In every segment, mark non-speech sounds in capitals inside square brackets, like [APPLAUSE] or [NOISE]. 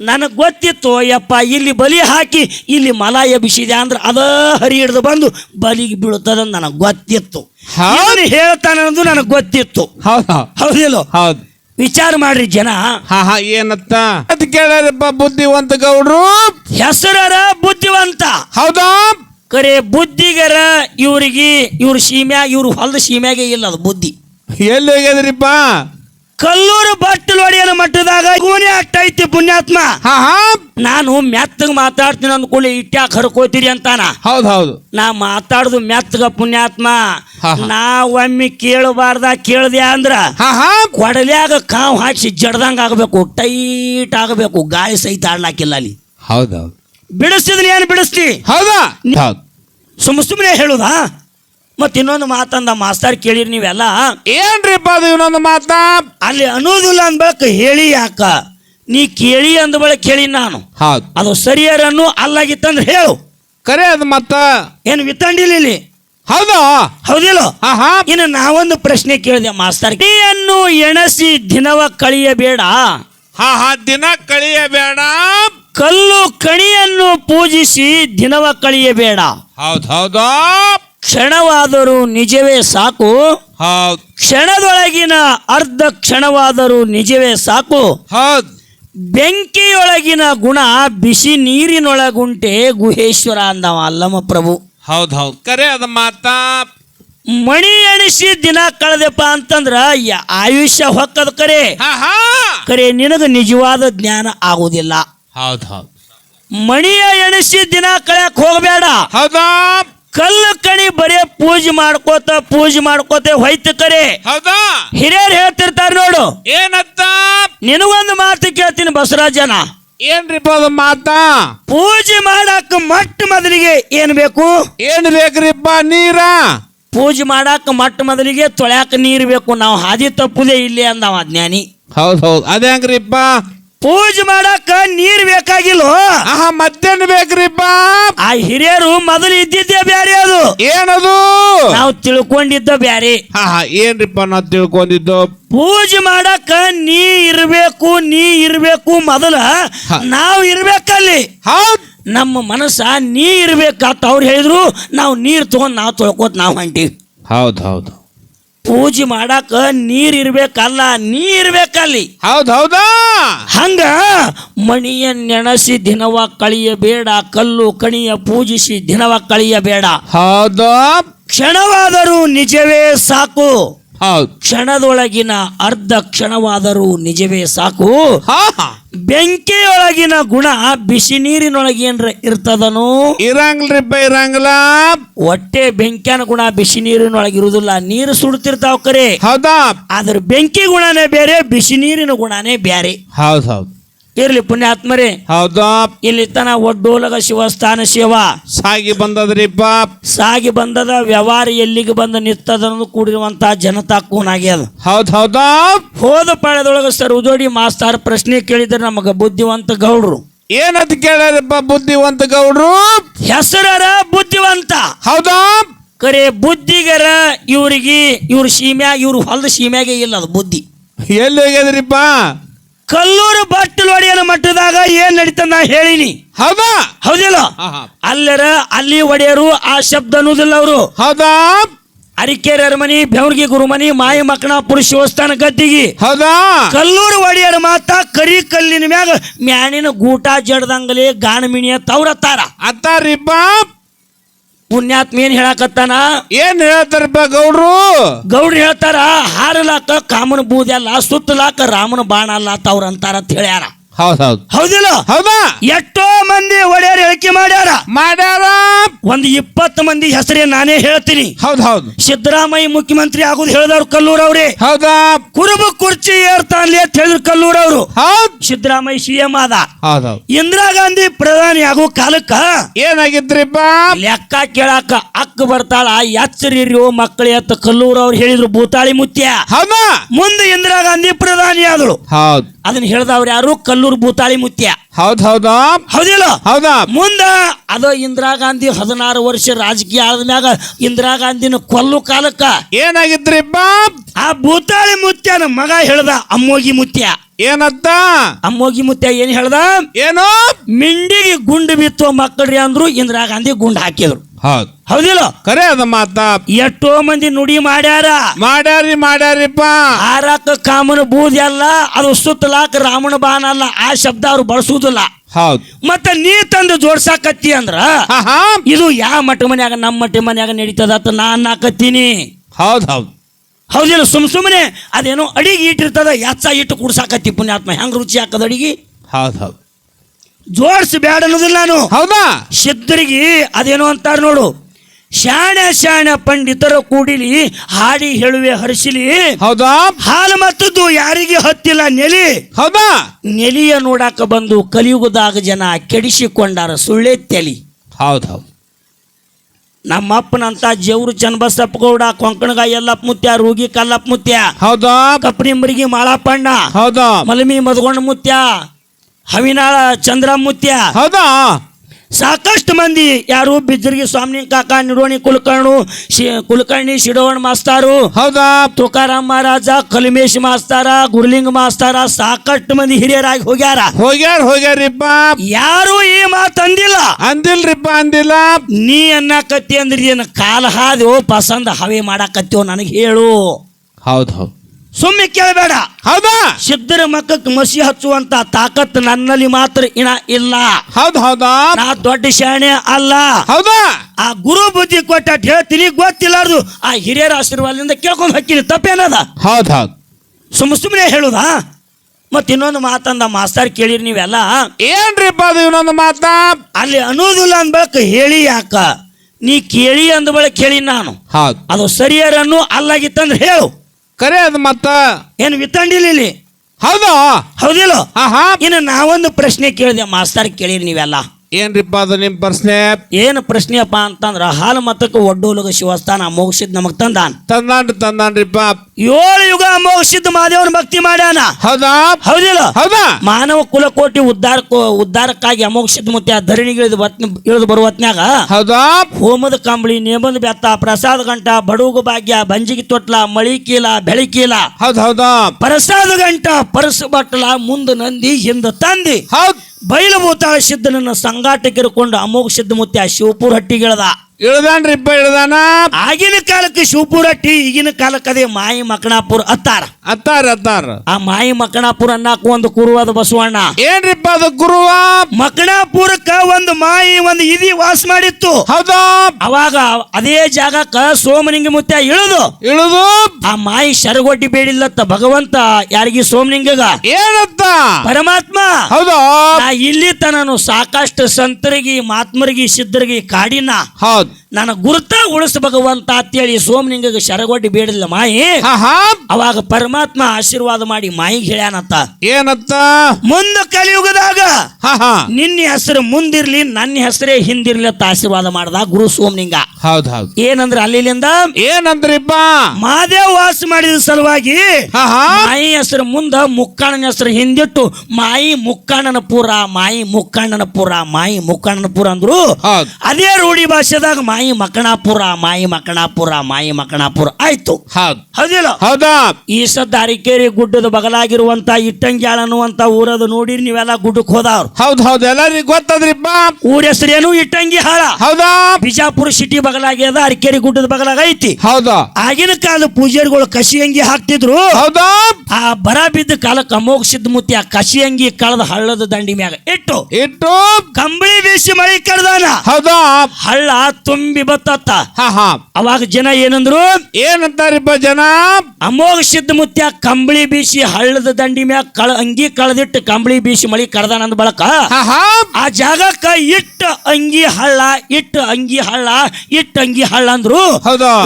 ನನಗೆ ಗೊತ್ತಿತ್ತು ಯಪ್ಪ ಇಲ್ಲಿ ಬಲಿ ಹಾಕಿ ಇಲ್ಲಿ ಮಲ ಎಬ್ಬಿಸಿದೆ ಅಂದ್ರೆ ಅದ ಹರಿ ಹಿಡಿದು ಬಂದು ಬಲಿಗೆ ಬೀಳುತ್ತದೆ ನನಗೆ ಗೊತ್ತಿತ್ತು. ಹೇಳ್ತಾನೆ ಅನ್ನೋದು ನನಗೆ ಗೊತ್ತಿತ್ತು. ಹೌದಾ. ಹೌದಿಲ್ಲೋ? ಹೌದು. ವಿಚಾರ ಮಾಡ್ರಿ ಜನ. ಹಾ ಹಾ ಏನತ್ತ? ಅದ್ ಕೇಳಪ್ಪ ಬುದ್ಧಿವಂತ ಗೌಡ್ರು. ಹೆಸರರ ಬುದ್ಧಿವಂತ. ಹೌದಾ? ಕರೆ ಬುದ್ಧಿಗರ ಇವ್ರಿಗೆ ಇವ್ರ ಸೀಮ್ಯಾಗ ಇವ್ರ ಹೊಲದ ಸೀಮ್ಯಾಗೆ ಇಲ್ಲ ಅದು ಬುದ್ಧಿ. ಎಲ್ಲಿ ಹೋಗ್ಯದ್ರಿಪ್ಪ? ಕಲ್ಲೂರು ಬಟ್ಟಲು ಹೊಡೆಯನ ಮಟ್ಟದಾಗ ಕೂನಿ ಅಟ್ಟೈತಿ ಪುಣ್ಯಾತ್ಮ. ಹಾ ಹಾ. ನಾನು ಮೆತ್ತಗೆ ಮಾತಾಡ್ತೀನಿ ಅಂದ್ಕೊಳ್ಳಿ ಇಟ್ಯಾಕ್ ಹರ್ಕೋತೀರಿ ಅಂತಾನ. ಹೌದು ಹೌದು. ನಾ ಮಾತಾಡುದು ಮೆತ್ತಗ ಪುಣ್ಯಾತ್ಮ. ನಾ ಒಮ್ಮೆ ಕೇಳಬಾರ್ದ ಕೇಳ್ದೆ ಅಂದ್ರ ಹಾ ಹಾ. ಕೊಡಲ್ಯಾಗ ಕಾವು ಹಾಕಿ ಜಡ್ದಂಗ ಆಗಬೇಕು ಟೈಟ್ ಆಗಬೇಕು ಗಾಳಿ ಸಹಿತ ಆಡ್ಲಾಕಿಲ್ಲ ಅಲ್ಲಿ. ಹೌದೌದು ಬಿಡಿಸ್ತಿದ್ರೆ ಏನು ಬಿಡಿಸ್ತಿ? ಹೌದಾ? ಹೌದು. ಸುಮ್ಮ ಸುಮ್ಮನೆ ಹೇಳುದಾ? ಮತ್ತೆ ಇನ್ನೊಂದು ಮಾತಂದ ಮಾಸ್ತರ್ ಕೇಳಿರಿ ನೀವೆಲ್ಲ. ಏನ್ರಿಪ್ಪ ಅದು ಇನ್ನೊಂದು ಮಾತ? ಅಲ್ಲಿ ಅನ್ನೋದಿಲ್ಲ ಅನ್ಬೇಕು ಹೇಳಿ ಯಾಕ? ನೀ ಕೇಳಿ ಅಂದ ಬಳಿಕ ಕೇಳಿ ನಾನು. ಹೌದು. ಅದು ಸರಿಯರನ್ನು ಅಲ್ಲಾಗಿತ್ತಂದ್ರೆ ಹೇಳು. ಕರೆ ಅದು ಮತ್ತ. ಏನು ವಿತಂಡಿಲ್ಲ ಇಲ್ಲಿ? ಹೌದಾ? ಹೌದಿಲ್ಲ? ಆಹಾ. ಇನ್ನು ನಾವೊಂದು ಪ್ರಶ್ನೆ ಕೇಳಿದೆ ಮಾಸ್ತರ್. ಅನ್ನು ಎಣಸಿ ದಿನವ ಕಳಿಯಬೇಡ. ಹಾ ಹಾ ದಿನ ಕಳಿಯಬೇಡ. ಕಲ್ಲು ಕಣಿಯನ್ನು ಪೂಜಿಸಿ ದಿನವ ಕಳಿಯಬೇಡ. ಹೌದ್ ಹೌದಾ? ಕ್ಷಣವಾದರೂ ನಿಜವೇ ಸಾಕು. ಹೌದು. ಕ್ಷಣದೊಳಗಿನ ಅರ್ಧ ಕ್ಷಣವಾದರೂ ನಿಜವೇ ಸಾಕು. ಹೌದು. ಬೆಂಕಿಯೊಳಗಿನ ಗುಣ ಬಿಸಿ ನೀರಿನೊಳಗುಂಟೆ ಗುಹೇಶ್ವರ ಅಂದವ ಅಲ್ಲಮ್ಮ ಪ್ರಭು. ಹೌದೌದು ಹೌದ್. ಕರೆ ಅದ ಮಾತಾ. ಮಣಿ ಎಣಿಸಿ ದಿನ ಕಳೆದಪ್ಪ ಅಂತಂದ್ರ ಆಯುಷ್ಯ ಹೊಕ್ಕದ ಕರೆ. ಕರೆ ನಿನಗ ನಿಜವಾದ ಜ್ಞಾನ ಆಗುವುದಿಲ್ಲ ಹೌದು ಹೌದು. ಮಣಿಯ ಎಣಿಸಿ ದಿನ ಕಳ್ಯಾಕ್ ಹೋಗಬೇಡ. ಹೌದಾ? ಕಲ್ಲು ಕಣಿ ಬರೇ ಪೂಜೆ ಮಾಡ್ಕೋತ ಪೂಜೆ ಮಾಡ್ಕೋತ ಹೊಯ್ತು ಕರೆ. ಹೌದಾ? ಹಿರಿಯರು ಹೇಳ್ತಿರ್ತಾರ ನೋಡು. ಏನತ್ತ? ನಿನಗೊಂದು ಮಾತು ಕೇಳ್ತೀನಿ ಬಸವರಾಜನ ಏನ್ರಿಪ್ಪ ಅದು ಮಾತಾ? ಪೂಜೆ ಮಾಡಾಕ ಮಟ್ಟ ಮೊದಲಿಗೆ ಏನ್ ಬೇಕು? ಏನ್ ಬೇಕ್ರಿಪ್ಪ ನೀರ? ಪೂಜೆ ಮಾಡಾಕ ಮಟ್ಟ ಮೊದಲಿಗೆ ತೊಳ್ಯಾಕ ನೀರು ಬೇಕು. ನಾವು ಹಾದಿ ತಪ್ಪುದೇ ಇಲ್ಲಿ ಅಂದವ ಜ್ಞಾನಿ ಹೌದ್ ಹೌದ್. ಅದೇ ಹೆಂಗ್ರಿಪ್ಪ ಪೂಜೆ ಮಾಡಾಕ ನೀರ್ ಬೇಕಾಗಿಲ್ಲ? ಆಹಾ ಮತ್ತೇನ್ ಬೇಕ್ರಿಪ್ಪ ಆ ಹಿರಿಯರು ಮೊದಲು ಇದ್ದಿದ್ದೆ ಬ್ಯಾರೆ ಅದು. ಏನದು? ನಾವು ತಿಳ್ಕೊಂಡಿದ್ದ ಬ್ಯಾರೆ. ಆಹಾ ಏನ್ರಿಪ್ಪ ನಾ ತಿಳ್ಕೊಂಡಿದ್ದು? ಪೂಜೆ ಮಾಡಾಕ ನೀ ಇರ್ಬೇಕು ನೀ ಇರ್ಬೇಕು ಮೊದಲ. ನಾವು ಇರ್ಬೇಕಲ್ಲಿ. ಹೌದ್. ನಮ್ಮ ಮನಸ್ಸ ನೀ ಇರ್ಬೇಕಂತ ಅವ್ರು ಹೇಳಿದ್ರು ನಾವು ನೀರ್ ತಗೊಂಡ್ ನಾವು ತೊಳ್ಕೋತ ನಾವು ಹೊಂಟಿವಿ ಹೌದ್ ಹೌದ್. ಪೂಜೆ ಮಾಡಾಕ ನೀರ್ ಇರ್ಬೇಕಲ್ಲ ನೀರ್ ಬೇಕಲ್ಲಿ. ಹೌದ್ ಹೌದಾ? ಹಂಗ ಮಣಿಯ ನೆನಸಿ ದಿನವ ಕಳಿಯಬೇಡ ಕಲ್ಲು ಕಣಿಯ ಪೂಜಿಸಿ ದಿನವ ಕಳಿಯಬೇಡ ಹೌದ. ಕ್ಷಣವಾದರೂ ನಿಜವೇ ಸಾಕು. ಕ್ಷಣದೊಳಗಿನ ಅರ್ಧ ಕ್ಷಣವಾದರೂ ನಿಜವೇ ಸಾಕು. ಬೆಂಕಿಯೊಳಗಿನ ಗುಣ ಬಿಸಿ ನೀರಿನೊಳಗೇನ್ರ ಇರ್ತದನು? ಇರಂಗಿಲ್ರಿಪ್ಪ ಇರಂಗಿಲ್ಲ ಒಟ್ಟೆ ಬೆಂಕಿಯನ ಗುಣ ಬಿಸಿ ನೀರಿನೊಳಗೆ ಇರುವುದಿಲ್ಲ. ನೀರು ಸುಡ್ತಿರ್ತಾವ ಕರೆ. ಹೌದಾ? ಆದ್ರೆ ಬೆಂಕಿ ಗುಣನೇ ಬೇರೆ ಬಿಸಿ ನೀರಿನ ಗುಣನೇ ಬೇರೆ ಹೌದ್ ಹೌದ್. ಇರ್ಲಿ ಪುಣ್ಯಾತ್ಮರಿ ಹೌದಾ? ಇಲ್ಲಿ ತನ ಒಡ್ಡೋಲಗ ಶಿವಸ್ಥಾನ ಶಿವ. ಸಾಗಿ ಬಂದದ್ರಿಪ್ಪ ಸಾಗಿ ಬಂದದ ವ್ಯವಹಾರ ಎಲ್ಲಿಗೆ ಬಂದ ನಿತ್ತದ ಕೂಡಿರುವಂತ ಜನತಾ ಕೂನಾಗ್ಯದ ಹೌದ್ ಹೌದಾ? ಹೋದ ಪಾಳ್ಯದೊಳಗ ಸರ್ ಉದೋಡಿ ಮಾಸ್ತಾರ ಪ್ರಶ್ನೆ ಕೇಳಿದ್ರೆ ನಮಗ ಬುದ್ಧಿವಂತ ಗೌಡ್ರು. ಏನಂತ ಕೇಳ್ಯಾರಪ್ಪ ಬುದ್ಧಿವಂತ ಗೌಡ್ರು? ಹೆಸರರ ಬುದ್ಧಿವಂತ. ಹೌದಾ? ಕರೆ ಬುದ್ಧಿಗರ ಇವ್ರಿಗೆ ಇವ್ರ ಸೀಮ್ಯಾಗ ಇವ್ರ ಹೊಲದ ಸೀಮ್ಯಾಗೆ ಇಲ್ಲ ಅದು ಬುದ್ಧಿ. ಎಲ್ಲಿ ಹೋಗ್ಯದ್ರಿಪ್ಪ? ಕಲ್ಲೂರು ಬಟ್ಟಲು ಒಡೆಯನ ಮಟ್ಟದಾಗ ಏನ್ ನಡೀತ ನಾ ಹೇಳಿನಿ. ಹೌದಾ? ಹೌದಿಲ್ಲ. ಅಲ್ಲರ ಅಲ್ಲಿ ಒಡೆಯರು ಆ ಶಬ್ದ ಅನ್ನೋದಿಲ್ಲ ಅವರು. ಹೌದಾ? ಅರಿಕೆರೆ ಅರಮನಿ ಬೆವರ್ಗಿ ಗುರುಮನಿ ಮಾಯಿ ಪುರುಷ ಶಿವಸ್ಥಾನ ಗದ್ದಿಗಿ. ಹೌದಾ? ಕಲ್ಲೂರು ಒಡೆಯರ ಮಾತ ಕರಿ ಕಲ್ಲಿನ ಮ್ಯಾಗ ಮ್ಯಾನಿನ ಗೂಟ ಜಡ್ದಂಗಲಿ ಗಾಣಮಿಣಿಯ ತವ್ರತ್ತಾರ ಅತ್ತಾರಿಪ್ಪ ಪುಣ್ಯಾತ್ಮ ಏನ್ ಹೇಳಕತ್ತಾನ? ಏನ್ ಹೇಳ್ತಾರಪ್ಪ ಗೌಡ್ರು? ಗೌಡ್ರು ಹೇಳ್ತಾರ ಹಾರಲಾಕ ಕಾಮನ ಬೂದಲ್ಲ ಸುತ್ತಲಾಕ ರಾಮನ ಬಾಣ ಅಲ್ಲ ಅವ್ರು ಅಂತಾರ ಅಂತ ಹೇಳ್ಯಾರ. ಹೌದ್ ಹೌದು ಹೌದಿಲ್ಲ? ಹೌದಾ? ಎಷ್ಟೋ ಮಂದಿ ಒಡೆಯರ್ ಹೇಳಿಕೆ ಮಾಡ್ಯಾರ. ಮಾಡ್ಯಾರ? ಒಂದು ಇಪ್ಪತ್ತು ಮಂದಿ ಹೆಸರೇ ನಾನೇ ಹೇಳ್ತೀನಿ. ಹೌದ್ ಹೌದು ಸಿದ್ದರಾಮಯ್ಯ ಮುಖ್ಯಮಂತ್ರಿ ಆಗುದು ಹೇಳಿದವ್ರು ಕಲ್ಲೂರ್ ಅವ್ರೆ. ಹೌದಾ? ಕುರುಬ ಕುರ್ಚಿ ಏರ್ತಾನ್ಲಿ ಅಂತ ಹೇಳಿದ್ರು ಕಲ್ಲೂರ್ ಅವರು. ಹೌದ್. ಸಿದ್ದರಾಮಯ್ಯ ಸಿ ಎಂ ಆದ. ಹೌದ್ ಹೌದ್ ಇಂದಿರಾ ಗಾಂಧಿ ಪ್ರಧಾನಿ ಆಗೋ ಕಾಲಕ್ಕ ಏನಾಗಿದ್ರಿಪ್ಪ? ಲೆಕ್ಕ ಕೇಳಾಕ ಅಕ್ಕ ಬರ್ತಾಳ. ಎಚ್ಚರಿರಿ ಮಕ್ಕಳೇ ಅಂತ ಕಲ್ಲೂರ್ ಅವ್ರು ಹೇಳಿದ್ರು. ಭೂತಾಳಿ ಮುತ್ಯ. ಹೌದಾ? ಮುಂದೆ ಇಂದಿರಾ ಗಾಂಧಿ ಪ್ರಧಾನಿ ಆದಳು. ಹೌದ್. ಅದನ್ನ ಹೇಳ್ದವ್ರು ಯಾರು? ಕಲ್ಲೂರು ಭೂತಾಳಿ ಮುತ್ಯ. ಹೌದ್ ಹೌದಾ? ಹೌದಿಲ್ಲ? ಹೌದಾ? ಮುಂದ ಅದು ಇಂದಿರಾ ಗಾಂಧಿ ಹದಿನಾರು ವರ್ಷ ರಾಜಕೀಯ ಆದ್ಮ್ಯಾಗ ಇಂದಿರಾ ಗಾಂಧಿನ ಕೊಲ್ಲು ಕಾಲಕ್ಕ. ಏನಾಗಿದ್ರಿಪ್ಪ ಆ ಭೂತಾಳಿ ಮುತ್ಯನ ಮಗ ಹೇಳ್ದ ಅಮ್ಮೋಗಿ ಮುತ್ಯ. ಏನತ್ತ? ಅಮ್ಮೋಗಿ ಮುತ್ಯ ಏನ್ ಹೇಳ್ದ? ಏನು? ಮಿಂಡಿಗೆ ಗುಂಡು ಬಿತ್ತೋ ಮಕ್ಕಳ್ರಿ ಅಂದ್ರು ಇಂದಿರಾ ಗಾಂಧಿ ಗುಂಡು ಹಾಕಿದ್ರು. ಹೌದ್. ಹೌದಿಲ್ಲ? ಕರೆ ಅದ ಮಾತ. ಎಷ್ಟೋ ಮಂದಿ ನುಡಿ ಮಾಡ್ಯಾರ. ಮಾಡ್ಯಾರಿ ಮಾಡ್ಯಾರಿಪ್ಪ. ಆರಾಕ ಕಾಮನ ಬೂದಿ ಅಲ್ಲ ಅದು ಸುತ್ತಲಾಕ ರಾಮನ ಬಾಣ ಅಲ್ಲ ಆ ಶಬ್ದ ಅವ್ರು ಬಳಸುದಿಲ್ಲ ಹೌದು. ಮತ್ತೆ ನೀ ತಂದು ಜೋಡ್ಸಾಕತ್ತಿ ಅಂದ್ರ ಇದು ಯಾವ ಮಟ್ಟ ಮನ್ಯಾಗ ನಮ್ಮ ಮಟ್ಟ ಮನ್ಯಾಗ ನಡೀತದ ಅಂತ ನಾ ಅನ್ನಕತ್ತೀನಿ ಹೌದು ಹೌದು. ಹೌದಿಲ್ಲ ಸುಮ್ ಸುಮ್ಮನೆ ಅದೇನೋ ಅಡಿಗೆ ಇಟ್ಟಿರ್ತದ ಯಾಚ ಇಟ್ಟು ಕುಡ್ಸಾಕತ್ತಿ ಪುಣ್ಯಾತ್ಮ. ಹೆಂಗ್ ರುಚಿ ಹಾಕದ ಅಡಿಗೆ? ಹೌದು ಹೌದ್. ಜೋಡ್ಸಿ ಬ್ಯಾಡ ಅನ್ನೋದಿಲ್ಲ ನಾನು. ಹೌದಾ? ಸಿದ್ಧರಿಗೆ ಅದೇನೋ ಅಂತಾರ ನೋಡು. ಶಾಣೆ ಶಾಣೆ ಪಂಡಿತರ ಕೂಡಿಲಿ ಹಾಡಿ ಹೇಳುವೆ ಹರಿಸಿಲಿ. ಹೌದಾ? ಹಾಲು ಮತ್ತದ್ದು ಯಾರಿಗೆ ಹತ್ತಿಲ್ಲ ನೆಲಿ. ಹೌದಾ? ನೆಲಿಯ ನೋಡಾಕ ಬಂದು ಕಲಿಯುಗದಾಗ ಜನ ಕೆಡಿಸಿಕೊಂಡಾರ ಸುಳ್ಳೆ ತೆಲಿ. ಹೌದ್ ನಮ್ಮಪ್ಪನಂತ ಜೇವ್ರು ಚನ್ನಬಸಪ್ಪ ಗೌಡ ಕೊಂಕಣಗ ಎಲ್ಲಪ್ಪ ಮುತ್ಯ ರೋಗಿ ಕಲ್ಲಪ್ಪ ಮುತ್ಯ ಹೌದಾ? ಕಪ್ನಿಂಬರಿಗೆ ಮಾಳಪ್ಪಣ್ಣ ಹೌದಾ? ಮಲಮಿ ಮದಗೊಂಡ ಮುತ್ಯ ಹವಿನಾಳ ಚಂದ್ರಮುತ್ಯ. ಹೌದಾ? ಸಾಕಷ್ಟು ಮಂದಿ ಯಾರು ಬಿದ್ರಗಿ ಸ್ವಾಮಿ ಕಾಕ ನಿಡೋಣಿ ಕುಲಕರ್ಣು ಕುಲಕರ್ಣಿ ಶಿಡೋಣ ಮಾಸ್ತಾರು ಹೌದಾ? ತುಕಾರಾಮ್ ಮಹಾರಾಜ ಕಲಿಮೇಶ್ ಮಾಸ್ತಾರ ಗುರುಲಿಂಗ ಮಾಸ್ತಾರ ಸಾಕಷ್ಟು ಮಂದಿ ಹಿರಿಯರಾಗಿ ಹೋಗ್ಯಾರ. ಹೋಗ್ಯಾರ ಹೋಗ್ಯಾರಿಪ್ಪ ಯಾರು ಈ ಮಾತು ಅಂದಿಲ್ಲ. ಅಂದಿಲ್ರಿಪ್ಪ ಅಂದಿಲ್ಲ. ನೀ ಅನ್ನಕತ್ತಿ ಅಂದ್ರೆ ಏನು ಕಾಲ ಹಾದು ಪಸಂದ ಹವೆ ಮಾಡಾಕತ್ತೀವೋ ನನಗೆ ಹೇಳು. ಹೌದು ಹೌದ್. ಸುಮ್ಮನೆ ಕೇಳಬೇಡ. ಹೌದಾ? ಸಿದ್ಧರ ಮಕ್ಕಕ್ಕೆ ಮಸಿ ಹಚ್ಚುವಂತ ತಾಕತ್ ನನ್ನಲ್ಲಿ ಮಾತ್ರ ಇನ ಇಲ್ಲ. ಹೌದ್ ಹೌದಾ? ನಾ ದೊಡ್ಡ ಶಾಣೆ ಅಲ್ಲ. ಹೌದಾ? ಆ ಗುರು ಬುದ್ಧಿ ಕೊಟ್ಟ ಹೇಳ್ತೀನಿ ಗೊತ್ತಿಲ್ಲಾರ್ದು. ಆ ಹಿರಿಯರ ಆಶೀರ್ವಾದದಿಂದ ಕೇಳ್ಕೊಂಡು ಹಾಕಿನಿ ತಪ್ಪೇನದ? ಹೌದು ಹೌದ್. ಸುಮ್ಮ ಸುಮ್ಮನೆ ಹೇಳುದಾ? ಮತ್ತೆ ಇನ್ನೊಂದು ಮಾತಂದ ಮಾಸ್ತರ್ ಕೇಳಿರಿ ನೀವೆಲ್ಲ. ಏನ್ರಿಪ್ಪ ಅದು ಇನ್ನೊಂದು ಮಾತ? ಅಲ್ಲಿ ಅನ್ನೋದಿಲ್ಲ ಅಂದ ಬಳಕ ಹೇಳಿ ಯಾಕ? ನೀ ಕೇಳಿ ಅಂದ ಬಳಕ ಹೇಳಿ ನಾನು. ಹೌದು. ಅದು ಸರಿಯರನ್ನು ಅಲ್ಲಾಗಿತ್ತಂದ್ರೆ ಹೇಳು. ಕರೆ ಅದು ಮತ್ತ? ಏನು ವಿತ್ತಂಡಿಲ್ಲ ಇಲ್ಲಿ ಹೌದಾ? ಹೌದಿಲ್ಲ? ಹಾ ಹಾ ಇನ್ನು ನಾವೊಂದು ಪ್ರಶ್ನೆ ಕೇಳಿದೆ ಮಾಸ್ತರ್ ಕೇಳಿರಿ ನೀವೆಲ್ಲ. ಏನ್ರಿಪ್ಪ ಅದು ನಿಮ್ಮ ಪ್ರಶ್ನೆ? ಏನು ಪ್ರಶ್ನೆಯಪ್ಪ ಅಂತಂದ್ರ ಹಾಲು ಮತಕ್ಕೆ ಒಡ್ಡೋಲಗ ಶಿವಸ್ಥಾನ ಮೋಗಿಸಿದ್ ನಮಗ್ ತಂದಾನ್. ತಂದಾನ್ರಿ ತಂದಾನ್ರಿಪ್ಪ. ಏಳು ಯುಗ ಅಮೋಘಿದ್ದು ಮಾದೇವನ ಭಕ್ತಿ ಮಾಡ್ಯಾನ. ಹೌದಾ? ಹೌದಿಲ್ಲ? ಹೌದಾ? ಮಾನವ ಕುಲಕೋಟಿ ಉದ್ಧಾರ ಉದ್ಧಾರಕ್ಕಾಗಿ ಅಮೋಘಿದ್ದು ಮುತ್ತೆ ಆ ಧರಣಿಗೆ ಇಳಿದು ಇಳಿದು ಬರುವ ಹೊತ್ನ್ಯಾಗ ಹೌದಾ? ಹೋಮದ ಕಂಬಳಿ ನೇಮದ ಬೆತ್ತ ಪ್ರಸಾದ ಗಂಟ ಬಡುಗು ಭಾಗ್ಯ ಬಂಜಿಗೆ ತೊಟ್ಲ ಮಳಿ ಕೀಲ ಬೆಳಿಕೀಲ ಹೌದ್ ಹೌದಾ? ಪ್ರಸಾದ ಗಂಟ ಪರಸ ಬಟ್ಲ ಮುಂದ ನಂದಿ ಹಿಂದ ತಂದಿ. ಹೌದ್. ಭೂತ ಸಿದ್ಧನನ್ನ ಸಂಗಾಟಕ್ಕಿರ್ಕೊಂಡು ಅಮೋಘ ಸಿದ್ಧ ಆ ಶಿವಪುರ ಹಟ್ಟಿಗಿಳದ. ಇಳ್ದಾನ್ರಿಪ್ಪ ಇಳ್ದಾನ? ಆಗಿನ ಕಾಲಕ್ಕೆ ಶಿವಪುರ ಟಿ ಈಗಿನ ಕಾಲಕ್ಕೆ ಅದೇ ಮಾಯಿ ಮಕಣಾಪುರ ಅತ್ತಾರ. ಅತ್ತಾರ ಅತ್ತಾರ. ಆ ಮಾಯಿ ಮಕಣಾಪುರ ಅನ್ನಾಕ ಒಂದು ಕುರುವಾದ ಬಸವಣ್ಣ. ಏನ್ರಿಪ್ಪ ಅದು ಗುರುವ ಮಕಣಾಪುರಕ್ಕ ಒಂದು ಮಾಯಿ ಒಂದು ಇದಿ ವಾಸ ಮಾಡಿತ್ತು. ಹೌದಾ? ಅವಾಗ ಅದೇ ಜಾಗಕ್ಕ ಸೋಮನಿಂಗ ಮುತ್ತ ಇಳಿದು. ಇಳಿದು? ಆ ಮಾಯಿ ಶರಗೊಡ್ಡಿ ಬೇಡಿಲ್ಲತ್ತ ಭಗವಂತ ಯಾರಿಗೆ ಸೋಮನಿಂಗಗ ಏನತ್ತ? ಪರಮಾತ್ಮ. ಹೌದಾ? ಇಲ್ಲಿ ತನನು ಸಾಕಷ್ಟು ಸಂತರಿಗೆ ಮಾತ್ಮರಿಗೆ ಸಿದ್ಧರಿಗೆ ಕಾಡಿನ. ಹೌದ್. good ನನ್ನ ಗುರುತ ಉಳಿಸ ಭಗವಂತ ಅಂತೇಳಿ ಸೋಮನಿಂಗ ಶರಗೊಡ್ಡಿ ಬೇಡಿಲ್ಲ ಮಾಯಿ ಅವಾಗ ಪರಮಾತ್ಮ ಆಶೀರ್ವಾದ ಮಾಡಿ ಮಾಯಿಗೆ ಹೇಳ್ಯಾನತ್ತ ಏನತ್ತ ಮುಂದ ಕಲಿಯುಗದಾಗ ನಿನ್ನ ಹೆಸರು ಮುಂದಿರ್ಲಿ ನನ್ನ ಹೆಸರೇ ಹಿಂದಿರ್ಲಿ ಅಂತ ಆಶೀರ್ವಾದ ಮಾಡ್ದ ಗುರು ಸೋಮನಿಂಗ ಹೌದ್ ಹೌದ್. ಏನಂದ್ರ ಅಲ್ಲಿಂದ ಏನಂದ್ರಿಪ್ಪ? ಮಾದೇವ್ ವಾಸ ಮಾಡಿದ ಸಲುವಾಗಿ ಮಾಯಿ ಹೆಸರು ಮುಂದ ಮುಕ್ಕಣ್ಣನ ಹೆಸರು ಹಿಂದಿಟ್ಟು ಮಾಯಿ ಮುಕ್ಕಣ್ಣನ ಪುರ ಮಾಯಿ ಮುಕ್ಕಣ್ಣನ ಪುರ ಮಾಯಿ ಮುಕ್ಕಣ್ಣನ ಪುರ ಅಂದ್ರು. ಅದೇ ರೂಢಿ ಭಾಷೆದಾಗ ಮಾಯಿ ಮಕಣಾಪುರ ಮಾಯಿ ಮಕಣಾಪುರ ಮಾಯಿ ಮಕಣಾಪುರ. ಆಯ್ತು. ಹೌದು. ಹೌದಿಲ್ಲ? ಹೌದಾ? ಈ ಸದ್ದ ಅರಿಕೇರಿ ಗುಡ್ಡದ ಬಗಲಾಗಿರುವಂತ ಇಟ್ಟಂಗ್ಯಾಳ ಅನ್ನುವಂತ ಊರದ ನೋಡಿ ನೀವೆಲ್ಲ ಗುಡ್ಡಕ್ಕೆ ಹೋದವ್ರು. ಹೌದ್ ಹೌದ್. ಎಲ್ಲರಿಗೂ ಗೊತ್ತದ್ರಿಪ್ಪ ಊರ ಹೆಸರೇನು ಇಟ್ಟಂಗಿ ಹಾಳ. ಹೌದಾ? ಬಿಜಾಪುರ ಸಿಟಿ ಬಗಲಾಗ್ಯದ ಅರಿಕೇರಿ ಗುಡ್ಡದ ಬಗಲಾಗ ಐತಿ. ಹೌದಾ. ಆಗಿನ ಕಾಲ ಪೂಜಾರಿಗಳು ಕಸಿ ಅಂಗಿ ಹಾಕ್ತಿದ್ರು. ಹೌದಾ? ಆ ಬರ ಬಿದ್ದ ಕಾಲಕ್ಕೆ ಅಮೋಘ ಸಿದ್ಧಮೂರ್ತಿ ಆ ಕಸಿ ಅಂಗಿ ಕಳೆದ ಹಳ್ಳದ ದಂಡಿ ಮ್ಯಾಗ ಇಟ್ಟು ಇಟ್ಟು? ಕಂಬಳಿ ಬೀಸಿ ಮಳಿ ಕಡ್ದಾನ. ಹೌದಾ? ಹಳ್ಳ ತುಂಬಿ ಬತ್ತತ್ತ. ಹಾ ಹಾ. ಅವಾಗ ಜನ ಏನಂದ್ರು? ಏನಂತಾರಿಪ್ಪ ಜನ? ಅಮೋಘ ಸಿದ್ಧ ಮುತ್ಯ ಕಂಬಳಿ ಬೀಸಿ ಹಳ್ಳದ ದಂಡಿ ಮ್ಯಾಗ ಕಳ ಅಂಗಿ ಕಳೆದಿಟ್ಟು ಕಂಬಳಿ ಬೀಸಿ ಮಳಿ ಕಡ್ದಾನಂದ ಬಳಕ. ಹಾ ಹಾ. ಆ ಜಾಗಕ್ಕ ಇಟ್ಟ ಅಂಗಿ ಹಳ್ಳ ಇಟ್ಟ ಅಂಗಿ ಹಳ್ಳ ಇಟ್ಟ ಅಂಗಿ ಹಳ್ಳ ಅಂದ್ರು.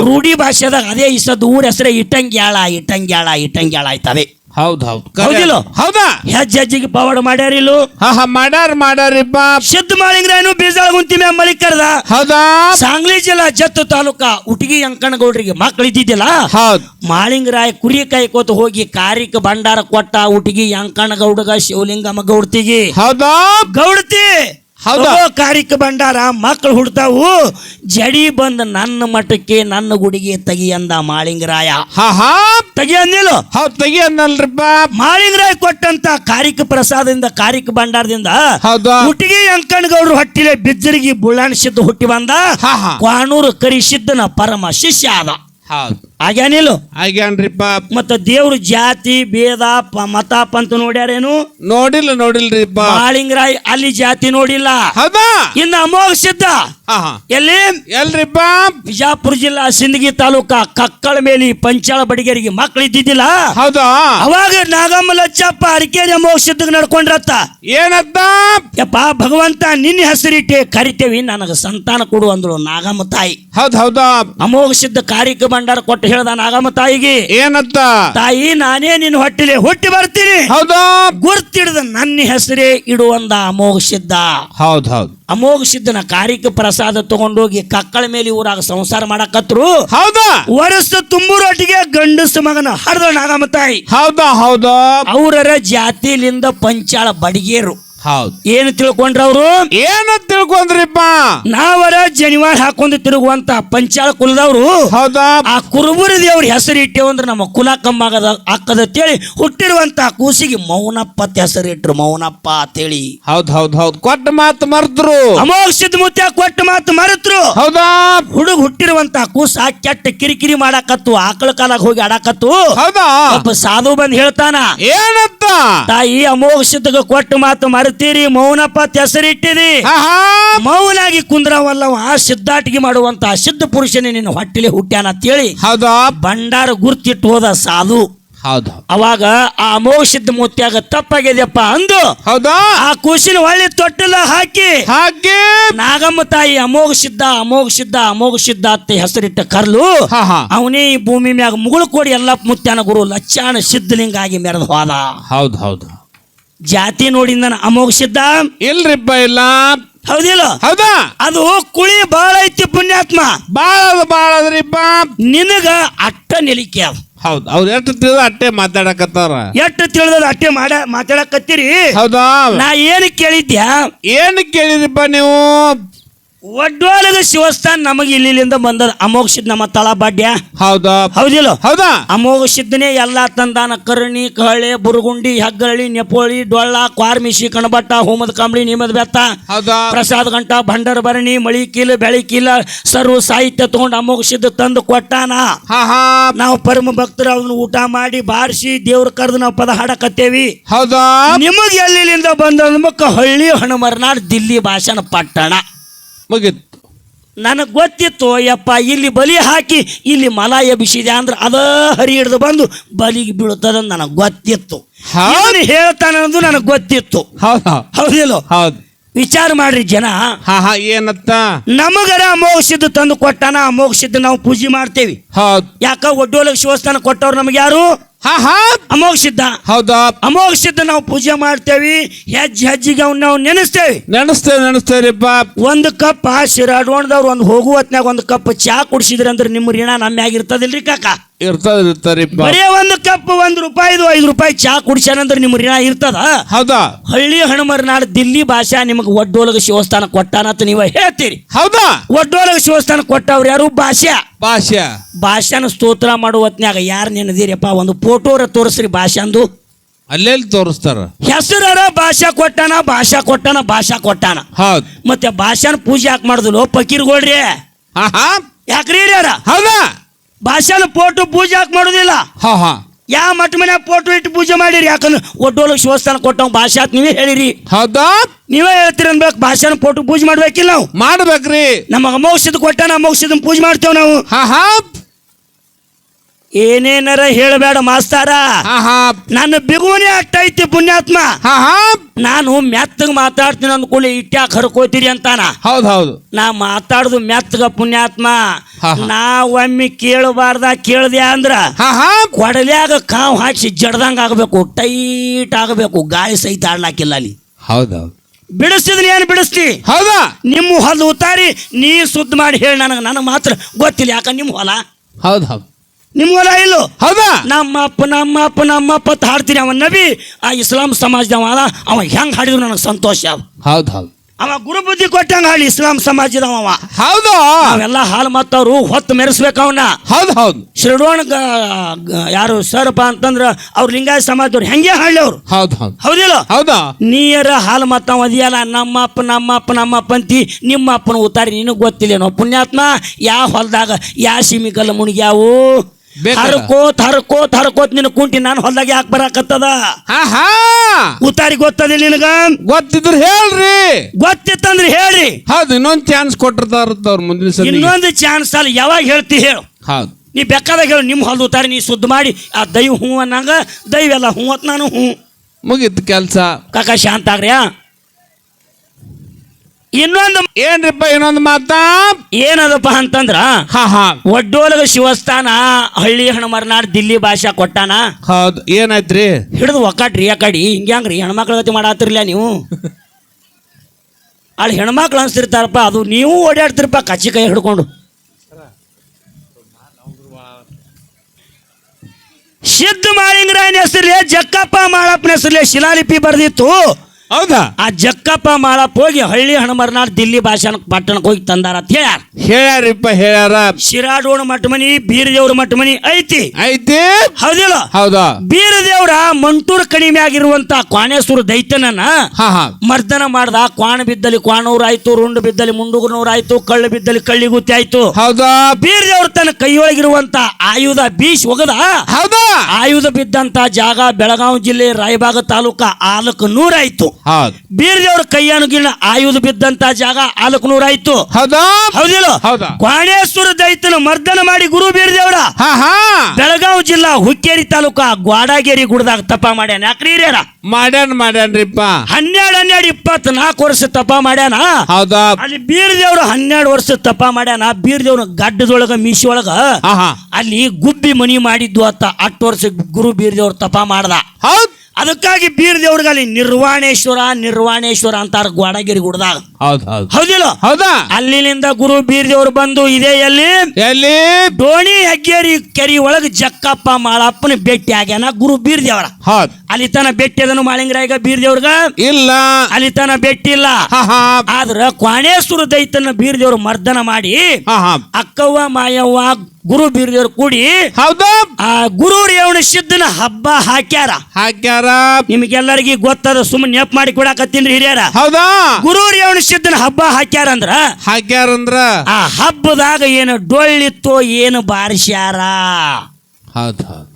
ರೂಢಿ ಭಾಷೆದಾಗ ಅದೇ ಇಸದ್ ಊರ ಹೆಸರೇ ಇಟ್ಟಂಗ್ಯಾಳ ಇಟ್ಟಂಗ್ಯಾಳ ಇಟ್ಟಂಗ್ಯಾಳ ಆಯ್ತವೆ ಹೌದ್ ಹೌದು. ಹೌದಿಲ್ಲೋ? ಹೌದಾ? ಹೆಜ್ಜೆ ಹೆಜ್ಜೆಗೆ ಪವಾಡ ಮಾಡ್ಯಾರಿಲ್ಲು ಹಾ ಹಾ ಮಾಡ್ಯಾರ ಮಾಡ್ಯಾರಿಪ್ಪ ಸಿದ್ಧ ಮಾಳಿಂಗ್ರೇನು ಬೀಜಾಳ ಗುಂತಿ ಮ್ಯಾಗ ಮಳಿ ಕರ್ದ ಹೌದಾ? ಸಾಂಗ್ಲಿ ಜಿಲ್ಲಾ ಜತ್ತು ತಾಲೂಕ ಉಟಗಿ ಅಂಕಣಗೌಡ್ರಿಗೆ ಮಕ್ಳು ಇದ್ದಿದ್ದಿಲ್ಲ? ಹೌದ್. ಮಾಳಿಂಗರಾಯ ಕುರಿ ಕಾಯ್ಕೋತ ಹೋಗಿ ಕಾರಿಕ ಭಂಡಾರ ಕೊಟ್ಟ ಉಟಗಿ ಅಂಕಣಗೌಡಗ ಶಿವಲಿಂಗಮ್ಮ ಗೌಡ್ತಿಗಿ. ಹೌದಾ? ಗೌಡತಿ! ಹೌದಾ? ಕಾರಿಕ ಭಂಡಾರ ಮಕ್ಕಳು ಹುಡ್ತಾವು. ಜಡಿ ಬಂದ ನನ್ನ ಮಠಕ್ಕೆ ನನ್ನ ಗುಡಿಗೆ ತಗಿ ಅಂದ ಮಾಳಿಂಗರಾಯ. ಹಾ ಹಾ. ತಗಿ ಅಂದಿಲ್ಲ? ಹೌದು ತೆಗಿ ಅನ್ನಲ್ರಿಪ್ಪ ಮಾಳಿಂಗರಾಯ ಕೊಟ್ಟಂತ ಕಾರಿಕ ಪ್ರಸಾದದಿಂದ ಕಾರಿಕ ಭಂಡಾರದಿಂದ ಹೌದಾ? ಹುಟ್ಟಿಗೆ ಅಂಕಣಗೌಡ್ರು ಹೊಟ್ಟಿಲೆ ಬಿದ್ದರಿಗೆ ಬುಳ್ಳಾಣಿಸಿದ್ದು ಹುಟ್ಟಿ ಬಂದ. ಹಾ ಹಾ. ಕ್ವಾಣೂರು ಕರಿಸಿದ್ದನ ಪರಮ ಶಿಷ್ಯ ಆದ. ಹೌದ್. ಆಗ್ಯಾನಿಲ್ಲ ಆಗ್ಯಾನ್ರಿಪ್ಪ. ಮತ್ತ ದೇವ್ರ ಜಾತಿ ಭೇದ ಪ- ಮತ ಪಂತ ನೋಡ್ಯಾರೇನು? ನೋಡಿಲ್ಲ ನೋಡಿಲ್ರಿಪ್ಪ. ಮಾಳಿಂಗರಾಯ್ ಅಲ್ಲಿ ಜಾತಿ ನೋಡಿಲ್ಲ. ಹೌದಾ? ಇನ್ನು ಅಮೋಘ ಸಿದ್ಧ. ಹಾ ಹಾ. ಎಲ್ಲಿ? ಎಲ್ರಿಪ್ಪ? ಬಿಜಾಪುರ ಜಿಲ್ಲಾ ಸಿಂದಗಿ ತಾಲೂಕ ಕಕ್ಕಳ ಮೇಲಿ ಪಂಚಾಳ ಬಡಿಗೆರಿಗೆ ಮಕ್ಳು ಇದ್ದಿದ್ದಿಲ್ಲ? ಹೌದಾ? ಅವಾಗ ನಾಗಮ್ಮ ಲಚ್ಚಪ್ಪ ಅರಿಕೆರೆ ಅಮೋಘ ಸಿದ್ಧಗ್ ನಡ್ಕೊಂಡ್ರತ್ತ. ಏನತ್ತ? ಯಪ್ಪ ಭಗವಂತ ನಿನ್ನ ಹೆಸರಿಟ್ಟೆ ಕರಿತೇವಿ ನನಗೆ ಸಂತಾನ ಕೊಡು ಅಂದಳು ನಾಗಮ್ಮ ತಾಯಿ. ಹೌದ್ ಹೌದಾ? ಅಮೋಘ ಸಿದ್ಧ ಕಾರಿಕ ಭಂಡಾರ ಕೊಟ್ಟು ಹೇಳ್ದ ನಾಗಮ್ಮ ತಾಯಿಗೆ ಏನತ್ತ ತಾಯಿ ನಾನೇ ನಿನ್ನ ಹೊಟ್ಟಿಲಿ ಹುಟ್ಟಿ ಬರ್ತೀನಿ. ಹೌದಾ? ಗುರ್ತಿಡ್ದ ನನ್ನ ಹೆಸರೇ ಇಡುವಂದ ಅಮೋಘ ಸಿದ್ಧ ಹೌದ್ ಹೌದ್. ಅಮೋಘ ಸಿದ್ಧನ ಕಾರಿಕ ಪ್ರಸಾದ ತಗೊಂಡೋಗಿ ಕಕ್ಕಳ ಮೇಲೆ ಊರಾಗ ಸಂಸಾರ ಮಾಡಕತ್ರು. ಹೌದಾ? ವರ್ಷ ತುಂಬುರೊಟ್ಟಿಗೆ ಗಂಡಸ ಮಗನ ಹರಿದ ನಾಗಮ್ಮ ತಾಯಿ. ಹೌದಾ? ಹೌದಾ? ಅವರ ಜಾತಿಲಿಂದ ಪಂಚಾಳ ಬಡಿಗೇರು. ಹೌದ್. ಏನು ತಿಳ್ಕೊಂಡ್ರ ಅವರು? ಏನು ತಿಳ್ಕೊಂಡ್ರಿಪ್ಪ? ನಾವರ ಜನಿವಾರ ಹಾಕೊಂಡು ತಿರುಗುವಂತ ಪಂಚಾಳ ಕುಲದವರು. ಹೌದಾ? ಆ ಕುರುಬುರ ದೇವ್ರ ಹೆಸರು ಇಟ್ಟೇವಂದ್ರ ನಮ್ಮ ಕುಲ ಕಮ್ಮಾಗದ ಅಕ್ಕದತ್ತೇಳಿ ಹುಟ್ಟಿರುವಂತ ಕೂಸಿಗೆ ಮೌನಪ್ಪ ಅಂತ ಹೆಸರು ಇಟ್ರು ಮೌನಪ್ಪ ಅಂತೇಳಿ ಹೌದ್ ಹೌದ್ ಹೌದ್. ಕೊಟ್ಟ ಮಾತು ಮರೆತ್ರು ಅಮೋಘ ಮುತ್ಯ ಕೊಟ್ಟ ಮಾತು ಮರೆತ್ರು. ಹೌದಾ? ಹುಡುಗ ಹುಟ್ಟಿರುವಂತ ಕೂಸ ಕೆಟ್ಟ ಕಿರಿಕಿರಿ ಮಾಡಾಕತ್ತು ಆಕಳ ಕಾಲಾಗ ಹೋಗಿ ಆಡಾಕತ್ತು. ಹೌದಾ? ಒಬ್ಬ ಸಾಧು ಬಂದ್ ಹೇಳ್ತಾನ ಏನತ್ತ ತಾಯಿ ಅಮೋಘ ಸಿದ್ಧಗ ಕೊಟ್ಟ ಮಾತು ಮರೆತೀರಿ ಮೌನಪ್ಪ ತೆಸರಿಟ್ಟಿದಿ ಮೌನಾಗಿ ಕುಂದ್ರವಲ್ಲವ ಸಿದ್ಧಾಟಿಗೆ ಮಾಡುವಂತ ಸಿದ್ಧ ಪುರುಷನೇ ನಿನ್ನ ಹೊಟ್ಟಿಲೆ ಹುಟ್ಟ್ಯಾನ ಅಂತೇಳಿ ಹೌದಾ. ಭಂಡಾರ ಗುರ್ತಿಟ್ಟು ಹೋದ ಸಾಧು. ಹೌದು. ಅವಾಗ ಆ ಅಮೋಘ ಸಿದ್ಧ ಮೂರ್ತಿಯಾಗ ತಪ್ಪಾಗಿದೆಯಪ್ಪ ಅಂದು ಹೌದಾ. ಆ ಕೂಸಿನ ಒಳ್ಳೆ ತೊಟ್ಟಲ ಹಾಕಿ ಹಾಕಿ. ನಾಗಮ್ಮ ತಾಯಿ ಅಮೋಘ ಸಿದ್ಧ ಅಮೋಘ ಸಿದ್ಧ ಅಮೋಘ ಸಿದ್ಧ ಅಂತ ಹೆಸರಿಟ್ಟ ಕರ್ಲು ಅವನೇ ಈ ಭೂಮಿ ಮ್ಯಾಗ ಮುಗುಳು ಕೋಡಿ ಎಲ್ಲ ಮುತ್ಯಾನ ಗುರು ಲಚ್ಚಾಣ ಸಿದ್ಧಲಿಂಗ ಆಗಿ ಮೆರೆದು ಹೋದ. ಹೌದ್ ಹೌದ್. ಜಾತಿ ನೋಡಿದ ಅಮೋಘ ಸಿದ್ಧ ಇಲ್ರಿಪ್ಪ ಇಲ್ಲ. ಹೌದಿಲ್ಲ? ಹೌದಾ? ಅದು ಕುಳಿ ಬಾಳ ಐತಿ ಪುಣ್ಯಾತ್ಮ. ಬಾಳ ಅದ್ರಿಪ್ಪ. ನಿನಗ ಅಟ್ಟ ನೆಲಿಕೆ ಅದ ಹೌದು ಅವ್ರ ಎಷ್ಟು ತಿಳಿದ ಅಟ್ಟೆ ಮಾತಾಡಕತ್ತಾರ? ಎಷ್ಟು ತಿಳಿದ ಅಟ್ಟೆ ಮಾಡ ಮಾತಾಡಕತ್ತೀರಿ? ಹೌದಾ? ನಾ ಏನು ಕೇಳಿದ್ಯಾ? ಏನು ಕೇಳಿದ್ರಿಪ್ಪ ನೀವು? ಒಡ್ಡೋಲಗ ಶಿವಸ್ಥಾನ ನಮಗೆ ಇಲ್ಲಿಂದ ಬಂದದ. ಅಮೋಘ ಸಿದ್ಧ ನಮ್ಮ ತಳ ಬಾಡ್ಯ ಹೌದಾ? ಹೌದಿಲ್ಲ? ಹೌದಾ? ಅಮೋಘ ಸಿದ್ಧನೇ ಎಲ್ಲಾ ತಂದಾನ ಕರ್ಣಿ ಕಹಳೆ ಬುರುಗುಂಡಿ ಹಗ್ಗಳಿ ನೆಪೋಳಿ ಡೊಳ್ಳ ಕ್ವಾರ್ಮಿಶಿ ಕಣಬಟ್ಟ ಹೋಮದ ಕಂಬಳಿ ನಿಮದ ಬೆತ್ತ ಹೌದಾ? ಪ್ರಸಾದ ಗಂಟ ಭಂಡರ ಭರಣಿ ಮಳಿ ಕೀಲ ಬೆಳಿ ಕೀಲ ಸರ್ವ ಸಾಹಿತ್ಯ ತಗೊಂಡು ಅಮೋಘ ಸಿದ್ಧ ತಂದು ಕೊಟ್ಟಾನ. ಹಾ ಹಾ. ನಾವು ಪರಮ ಭಕ್ತರು ಅವನು ಊಟ ಮಾಡಿ ಬಾರಿಸಿ ದೇವ್ರ ಕರೆದು ನಾವು ಪದ ಹಾಡಕತ್ತೇವಿ. ಹೌದಾ? ನಿಮಗೆ ಎಲ್ಲಿಂದ ಬಂದ ಮುಖ ಹಳ್ಳಿ ಹಣಮರ್ನಾಡ್ ದಿಲ್ಲಿ ಭಾಷಣ ಪಟ್ಟಣ. ಮುಗಿತ್. ನನಗೆ ಗೊತ್ತಿತ್ತು ಯಪ್ಪ ಇಲ್ಲಿ ಬಲಿ ಹಾಕಿ ಇಲ್ಲಿ ಮಲ ಎಬ್ಬಿಸಿದೆ ಅಂದ್ರೆ ಅದ ಹರಿ ಹಿಡಿದು ಬಂದು ಬಲಿಗೆ ಬೀಳುತ್ತದೆ ನನಗೆ ಗೊತ್ತಿತ್ತು. ಹೌದ್? ಇದನ್ನ ಹೇಳ್ತಾನೆ ಅನ್ನೋದು ನನಗೆ ಗೊತ್ತಿತ್ತು. ಹೌದಾ. ಹೌದಿಲ್ಲ? ಹೌದು. ವಿಚಾರ ಮಾಡ್ರಿ ಜನ. ಏನತ್ತ? ನಮಗರ ಮೋಕ್ಷದ ತಂದು ಕೊಟ್ಟಾನ ಮೋಕ್ಷದ ನಾವು ಪೂಜೆ ಮಾಡ್ತೇವಿ. ಹೌದು. ಯಾಕ ಒಡ್ಡೋಲಕ್ಕೆ ಶಿವಸ್ಥಾನ ಕೊಟ್ಟವ್ರು ನಮ್ಗೆ ಯಾರು? ಹಾ ಹಾ. ಅಮೋಘ ಸಿದ್ಧ ಹೌದಾ? ಅಮೋಘ ಸಿದ್ಧ ನಾವು ಪೂಜೆ ಮಾಡ್ತೇವಿ ಹೆಜ್ಜೆ ಹೆಜ್ಜಿಗೆ ಅವ್ನ ನಾವು ನೆನೆಸ್ತೇವಿ. ನೆನಸ್ತೇವೆ ನೆನೆಸ್ತೇವ್ರಿಪ್ಪ ಒಂದು ಕಪ್ ಶಿರಾಡೋಣದವ್ರು ಒಂದು ಹೋಗುವ ಹೊತ್ನ್ಯಾಗ ಒಂದು ಕಪ್ ಚಾ ಕುಡಿಸಿದ್ರಿ ಅಂದ್ರೆ ನಿಮ್ಮ ಋಣ ನಮ್ಮ ಇರ್ತದಿಲ್ರಿ ಕಾಕ? ಇರ್ತದ ಇರ್ತಾರಿಪ್ಪ ಬರೀ ಒಂದು ಕಪ್ ಒಂದು ರೂಪಾಯಿದು ಐದು ರೂಪಾಯಿ ಚಾ ಕುಡಿಸ್ಯಾನಂದ್ರೆ ನಿಮ್ಮ ಋಣ ಇರ್ತದ? ಹೌದಾ? ಹಳ್ಳಿ ಹಣಮರ್ನಾಡು ದಿಲ್ಲಿ ಭಾಷಾ ನಿಮಗೆ ಒಡ್ಡೋಲಗ ಶಿವಸ್ಥಾನ ಕೊಟ್ಟಾನಂತ ನೀವು ಹೇಳ್ತೀರಿ. ಹೌದಾ? ಒಡ್ಡೋಲಗ ಶಿವಸ್ಥಾನ ಕೊಟ್ಟವ್ರು ಯಾರು? ಭಾಷಾ. ಭಾಷೆ ಭಾಷಾನ ಸ್ತೋತ್ರ ಮಾಡುವ ಹೊತ್ನ್ಯಾಗ ಯಾರು ನೆನದಿರಪ್ಪ? ಒಂದು ಫೋಟೋರ ತೋರಿಸ್ರಿ ಭಾಷಾಂದು ಅಲ್ಲೆಲ್ಲಿ ತೋರಿಸ್ತಾರ? ಹೆಸರರ ಭಾಷಾ ಕೊಟ್ಟಾನ ಭಾಷಾ ಕೊಟ್ಟಾನ ಭಾಷಾ ಕೊಟ್ಟಾನ. ಹೌದ್. ಮತ್ತೆ ಭಾಷಾನ ಪೂಜೆ ಯಾಕೆ ಮಾಡುದಿಲ್ಲ ಪಕೀರ್ಗೊಳ್ರಿ ಹಾ ಹಾ ಯಾಕ್ರಿ ಹಿರಿಯರ? ಹೌದಾ? ಭಾಷಾನ ಫೋಟೋ ಪೂಜೆ ಯಾಕೆ ಮಾಡುದಿಲ್ಲ? ಹಾ ಹಾ. ಯಾವ ಮಠ ಮನ್ಯಾಗ ಫೋಟೋ ಇಟ್ಟು ಪೂಜೆ ಮಾಡಿರಿ? ಯಾಕಂದ್ರೆ ಒಡ್ಡೋಲಗ ಶಿವಸ್ಥಾನ ಕೊಟ್ಟವ್ ಭಾಷೆ ನೀವೇ ಹೇಳಿರಿ. ಹೌದಾ? ನೀವೇ ಹೇಳ್ತೀರಿ ಅನ್ಬೇಕು ಭಾಷಾನ ಫೋಟೋ ಪೂಜೆ ಮಾಡ್ಬೇಕಿಲ್ಲ ನಾವು. ಮಾಡ್ಬೇಕ್ರಿ. ನಮ್ಮ ಅಮೋಕ್ಷದ ಕೊಟ್ಟಾನ ಅಮೋಕ್ಷದ ಪೂಜೆ ಮಾಡ್ತೇವೆ ನಾವು. ಹಾ ಹಾ. ಏನೇನಾರ ಹೇಳಬೇಡ ಮಾಸ್ತಾರ. ನನ್ನ ಬಿಗುವನೆ ಅಟ್ಟೈತಿ ಪುಣ್ಯಾತ್ಮ. ನಾನು ಮೆತ್ತಗೆ ಮಾತಾಡ್ತೀನಿ ಅಂದ್ಕೊಳ್ಳಿ ಇಟ್ಯಾಕ್ ಹರ್ಕೋತೀರಿ ಅಂತಾನ. ಹೌದು ಹೌದು. ನಾ ಮಾತಾಡುದು ಮೆತ್ತಗ ಪುಣ್ಯಾತ್ಮ. ನಾ ಒಮ್ಮೆ ಕೇಳಬಾರ್ದ ಕೇಳ್ದೆ ಅಂದ್ರ ಕೊಡಲ್ಯಾಗ ಕಾವು ಹಾಕಿ ಜಡ್ದಂಗ ಆಗಬೇಕು ಟೈಟ್ ಆಗಬೇಕು ಗಾಳಿ ಸಹಿತ ಆಡ್ಲಾಕಿಲ್ಲ ಅಲ್ಲಿ. ಹೌದೌದು ಹೌದು. ಬಿಡಿಸ್ತಿದ್ರೆ ಏನು ಬಿಡಿಸ್ತಿ? ಹೌದಾ? ನಿಮ್ಮ ಹೊಲ ಉತ್ತಾರಿ ನೀ ಸುದ್ದಿ ಮಾಡಿ ಹೇಳಿ ನನಗೆ ನನಗೆ ಮಾತ್ರ ಗೊತ್ತಿಲ್ಲ ಯಾಕ ನಿಮ್ಮ ಹೊಲ? ಹೌದ್ ಹೌದು. ನಿಮ್ಮ ಹೊಲ ಇಲ್ಲೋ? ಹೌದಾ? ನಮ್ಮ ಅಪ್ಪ ನಮ್ಮ ಅಪ್ಪ ನಮ್ಮ ಅಪ್ಪ ಅಂತ ಹಾಡ್ತೀನಿ ಅವ ನಬಿ. ಆ ಇಸ್ಲಾಂ ಸಮಾಜದವ ಅಲ್ಲ ಅವ ಹೆಂಗ್ ಹಾಡಿದ್ರು ನನಗೆ ಸಂತೋಷ ಅವ. ಹೌದು ಹೌದು. ಅವ ಗುರು ಬುದ್ಧಿ ಕೊಟ್ಟಂಗ ಹಾಳಿ ಇಸ್ಲಾಂ ಸಮಾಜದವ ಅವ. ಹೌದು? ಅವೆಲ್ಲ ಹಾಲು ಮತ್ತವ್ರು ಹೊತ್ತು ಮೆರೆಸ್ಬೇಕು ಅವನ್ನ ಹೌದು ಹೌದು. ಶಿರಡೋಣ ಯಾರು ಸರ್ಪ ಅಂತಂದ್ರ ಅವ್ರ ಲಿಂಗಾಯತ ಸಮಾಜದವ್ರು ಹೆಂಗೆ ಹಾಳಿ ಅವ್ರು ಹೌದು ಹೌದು. ಹೌದಿಲ್ಲ? ಹೌದಾ? ನೀಯರ ಹಾಲು ಮತ್ತವ ಅದಿಯಲ್ಲ ನಮ್ಮ ಅಪ್ಪ ನಮ್ಮ ಅಪ್ಪ ನಮ್ಮ ಅಪ್ಪ ಅಂತಿ ನಿಮ್ಮ ಅಪ್ಪನ ಉತ್ತಾರಿ ನಿನಗೆ ಗೊತ್ತಿಲ್ಲೇನೋ ಪುಣ್ಯಾತ್ಮ? ಯಾವ ಹೊಲದಾಗ ಯಾವ ಸಿಮಿ ಕಲ್ಲ ಮುಣಿಗ್ಯಾವು. ಹರ್ಕೋತ್ ಹರ್ಕೋತ್ ಹರ್ಕೋತ್ ನಿನ್ನ ಕುಂಟಿ ನಾನು ಹೊಲ್ದಾಗ ಯಾಕೆ ಬರಾಕತ್ತದ? ಉತ್ತಾರಿ ಗೊತ್ತದ ನಿನಗ? ಗೊತ್ತಿದ್ರು ಹೇಳ್ರಿ. ಗೊತ್ತಿತ್ತಂದ್ರೆ ಹೇಳ್ರಿ. ಹೌದು ಇನ್ನೊಂದ್ ಚಾನ್ಸ್ ಕೊಟ್ಟಿರ್ತಾರ ಅವ್ರ ಮುಂದಿನ ಸಲ. ಇನ್ನೊಂದು ಚಾನ್ಸ್ ಅಲ್ಲಿ ಯಾವಾಗ ಹೇಳ್ತಿ ಹೇಳು. ಹೌದು. ನೀ ಬೇಕಾದಾಗ ಹೇಳು ನಿಮ್ಮ ಹೊಲ್ದು ಉತ್ತಾರಿ ನೀ ಶುದ್ಧ ಮಾಡಿ ಆ ದೈವ ಹೂ ಅನ್ನಂಗ ದೈವ ಎಲ್ಲ ಹೂ ಅಂತ ನಾನು ಹೂ. ಮುಗಿತ್ ಕೆಲ್ಸ. ಕಾಕ ಶಾಂತ ಆಗ್ರ್ಯಾ? ಇನ್ನೊಂದು ಏನ್ರಿಪ್ಪ ಇನ್ನೊಂದು ಮಾತಾ? ಏನದಪ್ಪ ಅಂತಂದ್ರ ಹಾ ಹಾ. ಒಡ್ಡೋಲಗ ಶಿವಸ್ಥಾನ ಹಳ್ಳಿ ಹಣಮರ್ನಾಡ್ ದಿಲ್ಲಿ ಭಾಷಾ ಕೊಟ್ಟಾನ? ಹೌದು ಏನಾಯ್ತ್ರಿ? ಹಿಡಿದು ಒಕ್ಕಾಟ್ರಿ ಯಾಕಡಿ ಕಡಿ ಹಿಂಗ್ಯಾಂಗ್ರಿ ಹೆಣ್ಮಕ್ಳ ಗತಿ ಮಾಡಾತಿರ್ಲ ನೀವು? [LAUGHS] ಅಲ್ಲಿ ಹೆಣ್ಮಕ್ಳು ಅನ್ಸ್ತಿರ್ತಾರಪ್ಪ ಅದು ನೀವು ಓಡಾಡ್ತಿರಪ್ಪ ಕಚ್ಚಿ ಕೈ ಹಿಡ್ಕೊಂಡು. ಸಿದ್ಧ ಮಾಳಿಂಗ್ರಾಯನ ಹೆಸರೇ ಜಕ್ಕಪ್ಪ ಮಾಳಪ್ಪನ ಹೆಸರೇ ಶಿಲಾಲಿಪಿ ಬರ್ದಿತ್ತು. ಹೌದಾ? ಆ ಜಕ್ಕಪ್ಪ ಮಾಡಪ್ಪ ಹೋಗಿ ಹಳ್ಳಿ ಹಣಮರ್ನಾಡ್ ದಿಲ್ಲಿ ಭಾಷಾನ ಪಟ್ಟಣಕ್ಕೆ ಹೋಗಿ ತಂದಾರ ಅಂತ ಹೇಳ್ಯಾರ. ಹೇಳ್ಯಾರಿಪ್ಪ ಹೇಳ್ಯಾರ. ಶಿರಾಡೋಣ ಮಠ ಮನಿ ಬೀರದೇವ್ರ ಮಠ ಮನಿ ಐತಿ. ಐತಿ? ಹೌದಿಲ್ಲ? ಹೌದಾ? ಬೀರದೇವ್ರ ಮಂಟೂರ್ ಕಡಿಮೆ ಆಗಿರುವಂತ ಕ್ವಾಣೇಶ್ವರ ದೈತ್ಯನನ್ನ ಹಾ ಹಾ. ಮರ್ದನ ಮಾಡ್ದ. ಕ್ವಾಣ ಬಿದ್ದಲ್ಲಿ ಕ್ವಾಣೂರ್ ಆಯ್ತು ರುಂಡು ಬಿದ್ದಲ್ಲಿ ಮುಂಡುಗುನೂರ್ ಆಯ್ತು ಕಳ್ಳು ಬಿದ್ದಲ್ಲಿ ಕಳ್ಳಿಗುತ್ತಿ ಆಯ್ತು. ಹೌದಾ? ಬೀರದೇವ್ರ ತನ್ನ ಕೈಯೊಳಗಿರುವಂತ ಆಯುಧ ಬೀಸ್ ಒಗದ? ಹೌದಾ? ಆಯುಧ ಬಿದ್ದಂತ ಜಾಗ ಬೆಳಗಾವಿ ಜಿಲ್ಲೆ ರಾಯಬಾಗ ತಾಲೂಕ ಆಲಕ್ ನೂರಾಯ್ತು ಹೌದು. ಬೀರದೇವ್ರ ಕೈಯನುಗಿನ ಆಯುಧ ಬಿದ್ದಂತ ಜಾಗ ಆಲಕ್ನೂರ ಆಯ್ತು. ಹೌದಾ? ಹೌದಿಲ್ಲ? ಹೌದಾ? ಕ್ವಾಣೇಶ್ವರ ದೈತನ ಮರ್ದನ ಮಾಡಿ ಗುರು ಬೀರ್ದೇವ್ರ ಹಾ ಹಾ. ಬೆಳಗಾವಿ ಜಿಲ್ಲಾ ಹುಕ್ಕೇರಿ ತಾಲೂಕ ಗ್ವಾಡಗೇರಿ ಗುಡ್ದಾಗ ತಪ ಮಾಡ್ಯಾನ. ಯಾಕ್ರಿ ಹಿರಿಯರ? ಮಾಡ್ಯಾನ್ ಮಾಡ್ಯಾನ್ರಿಪ್ಪ ಹನ್ನೆರಡು ಹನ್ನೆರಡು ಇಪ್ಪತ್ ನಾಲ್ಕು ವರ್ಷ ತಪ ಮಾಡ್ಯಾನ. ಹೌದಾ? ಅಲ್ಲಿ ಬೀರ್ದೇವ್ರು ಹನ್ನೆರಡು ವರ್ಷ ತಪ ಮಾಡ್ಯಾನ. ಬೀರ್ದೇವ್ರ ಗಡ್ಡದೊಳಗ ಮೀಸಿ ಒಳಗ ಹಾ ಹಾ. ಅಲ್ಲಿ ಗುಬ್ಬಿ ಮನಿ ಮಾಡಿದ್ದು ಅತ್ತ ಅಟ್ಟು ವರ್ಷ ಗುರು ಬೀರ್ದೇವ್ರ ತಪ ಮಾಡ್ದ. ಹೌದ್. ಅದಕ್ಕಾಗಿ ಬೀರದೇವ್ರಿಗೆ ಅಲ್ಲಿ ನಿರ್ವಾಣೇಶ್ವರ ನಿರ್ವಾಣೇಶ್ವರ ಅಂತಾರ ಗೋಡಗಿರಿ ಗುಡ್ದಾಗ ಹೌದ್ ಹೌದ್. ಹೌದಿಲ್ಲ? ಹೌದಾ? ಅಲ್ಲಿನಿಂದ ಗುರು ಬೀರದೇವ್ರು ಬಂದು ಇದೇ ಎಲ್ಲಿ? ಎಲ್ಲಿ? ದೋಣಿ ಹೆಗ್ಗೇರಿ ಕೆರಿ ಒಳಗ ಜಕ್ಕಪ್ಪ ಮಾಳಪ್ಪನ ಭೇಟಿ ಆಗ್ಯಾನ ಗುರು ಬೀರದೇವರ ಹೌದು. ಅಲ್ಲಿ ತನ ಭೇಟಿ ಅದನ್ನು ಮಾಳಿಂಗರಾಯಗ ಬೀರದೇವ್ರಗ ಇಲ್ಲ. ಅಲ್ಲಿ ತನ ಭೇಟಿ ಇಲ್ಲ. ಆದ್ರ ಕ್ವಾಣೇಶ್ವರ ದೈತನ ಬೀರದೇವ್ರು ಮರ್ದನ ಮಾಡಿ ಅಕ್ಕವ್ವ ಮಾಯವ್ವ ಗುರು ಬೀರ್ಯವ್ರು ಕೂಡಿ ಹೌದು. ಆ ಗುರು ರೇವಣ ಸಿದ್ಧನ ಹಬ್ಬ ಹಾಕ್ಯಾರ. ಹಾಕ್ಯಾರ. ನಿಮಗೆಲ್ಲರಿಗೂ ಗೊತ್ತದ ಸುಮ್ಮನೆ ನೆಪ್ ಮಾಡಿ ಕೊಡಾಕತ್ತೀನಿ ಹಿರಿಯರ. ಹೌದಾ? ಗುರು ರೇವಣ ಸಿದ್ಧನ ಹಬ್ಬ ಹಾಕ್ಯಾರ ಹಾಕ್ಯಾರಂದ್ರ ಹಾಕ್ಯಾರಂದ್ರ ಆ ಹಬ್ಬದಾಗ ಏನು ಡೊಳ್ಳಿತ್ತೋ ಏನು ಬಾರಿಸ್ಯಾರ? ಹೌದ್ ಹೌದ್.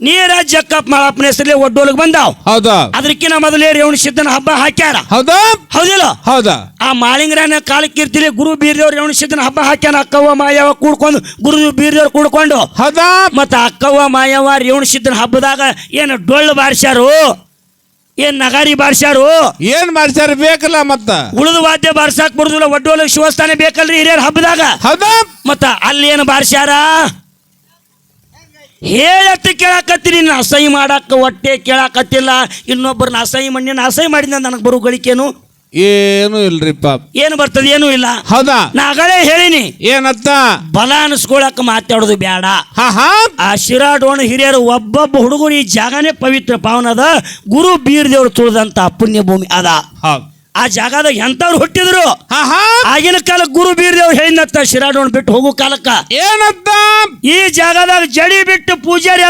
ನೀರ ಜಕ್ಕಪ್ಪ ಮಾಳಪ್ಪನ ಹೆಸರಲ್ಲಿ ಒಡ್ಡೋಲಿಗೆ ಬಂದಾವ್. ಹೌದಾ? ಅದಕ್ಕಿನ ಮೊದಲೇ ರೇವಣ ಸಿದ್ಧನ ಹಬ್ಬ ಹಾಕ್ಯಾರ. ಹೌದಾ? ಹೌದಿಲ್ಲ? ಹೌದಾ? ಆ ಮಾಳಿಂಗರನ ಕಾಲಕ್ಕಿರ್ತಿಲಿ ಗುರು ಬೀರ್ದವ್ರ ರೇವಣ ಸಿದ್ಧನ ಹಬ್ಬ ಹಾಕ್ಯಾನ. ಅಕ್ಕವ್ವ ಮಾಯವ ಕೂಡ್ಕೊಂಡು ಗುರು ಬೀರದೇವ್ರು ಕೂಡ್ಕೊಂಡು. ಹೌದಾ? ಮತ್ತ ಅಕ್ಕವ್ವ ಮಾಯವ ರೇವಣ ಸಿದ್ಧನ ಹಬ್ಬದಾಗ ಏನು ಡೊಳ್ಳು ಬಾರಿಸ್ಯಾರು? ಏನ್ ನಗಾರಿ ಬಾರಿಸ್ಯಾರು? ಏನ್ ಮಾಡ್ಸ್ಯಾರ ಬೇಕಲ್ಲ ಮತ್ತ? ಉಳಿದ ವಾದ್ಯ ಬಾರ್ಸಾಕ್ ಬರುದಿಲ್ಲ ಒಡ್ಡೋಲಕ್ ಶಿವಸ್ಥಾನ ಬೇಕಲ್ರಿ ಹಿರಿಯರ ಹಬ್ಬದಾಗ. ಹೌದಾ? ಮತ್ತ ಅಲ್ಲಿ ಏನು ಬಾರ್ಸ್ಯಾರ? ಹೇಳತ್ತ ಕೇಳಾಕತ್ತೀನಿ ನಿನ್ನ ಅಸಹ್ಯ ಮಾಡಕ್ಕೆ ಹೊಟ್ಟೆ ಕೇಳಾಕತ್ತಿಲ್ಲ ಇನ್ನೊಬ್ಬರನ್ನ ಅಸಹ್ಯ ಮಾಡಿ ನೀನು ಅಸಹ್ಯ ಮಾಡಿದ ನನಗೆ ಬರೋ ಗಳಿಕೇನು? ಏನು ಇಲ್ರಿಪ್ಪ ಏನು ಬರ್ತದೆ ಏನು ಇಲ್ಲ. ಹೌದಾ? ನಾ ಆಗಲೇ ಹೇಳಿನಿ. ಏನತ್ತ? ಬಲ ಅನಿಸ್ಕೊಳಕ್ ಮಾತಾಡೋದು ಬೇಡ ಆ ಶಿರಾಡೋಣ ಹಿರಿಯರು ಒಬ್ಬೊಬ್ಬ ಹುಡುಗರು ಈ ಜಾಗನೇ ಪವಿತ್ರ ಪಾವನದ ಗುರು ಬೀರದೇವ್ರು ತುಳಿದಂತ ಪುಣ್ಯ ಭೂಮಿ ಅದ. ಹೌದ್. ಆ ಜಾಗದಾಗ ಎಂತವ್ರು ಹುಟ್ಟಿದ್ರು. ಆಗಿನ ಕಾಲ ಗುರು ಬೀರದೇವ್ರು ಹೇಳಿನತ್ತ ಶಿರಾಡೋಣ ಬಿಟ್ಟು ಹೋಗೋ ಕಾಲಕ್ಕ. ಏನತ್ತ ಈ ಜಾಗದಾಗ ಜಡಿ ಬಿಟ್ಟು ಪೂಜಾರಿ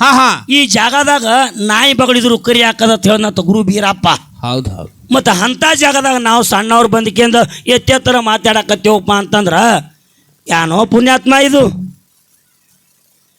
ಹಾ ಈ ಜಾಗದಾಗ ನಾಯಿ ಬಗಳಿದ್ರು ಕರಿ ಹಾಕದತ್ತ ಹೇಳಿದಂತ ಗುರು ಬೀರಪ್ಪ. ಹೌದು ಹೌದು. ಮತ್ತು ಅಂಥ ಜಾಗದಾಗ ನಾವು ಸಣ್ಣವ್ರು ಬಂದಿಕೆಂದ ಎತ್ತೆತ್ತರ ಮಾತಾಡಕತ್ತೇವಪ್ಪ ಅಂತಂದ್ರ ಯಾನೋ ಪುಣ್ಯಾತ್ಮ ಇದು.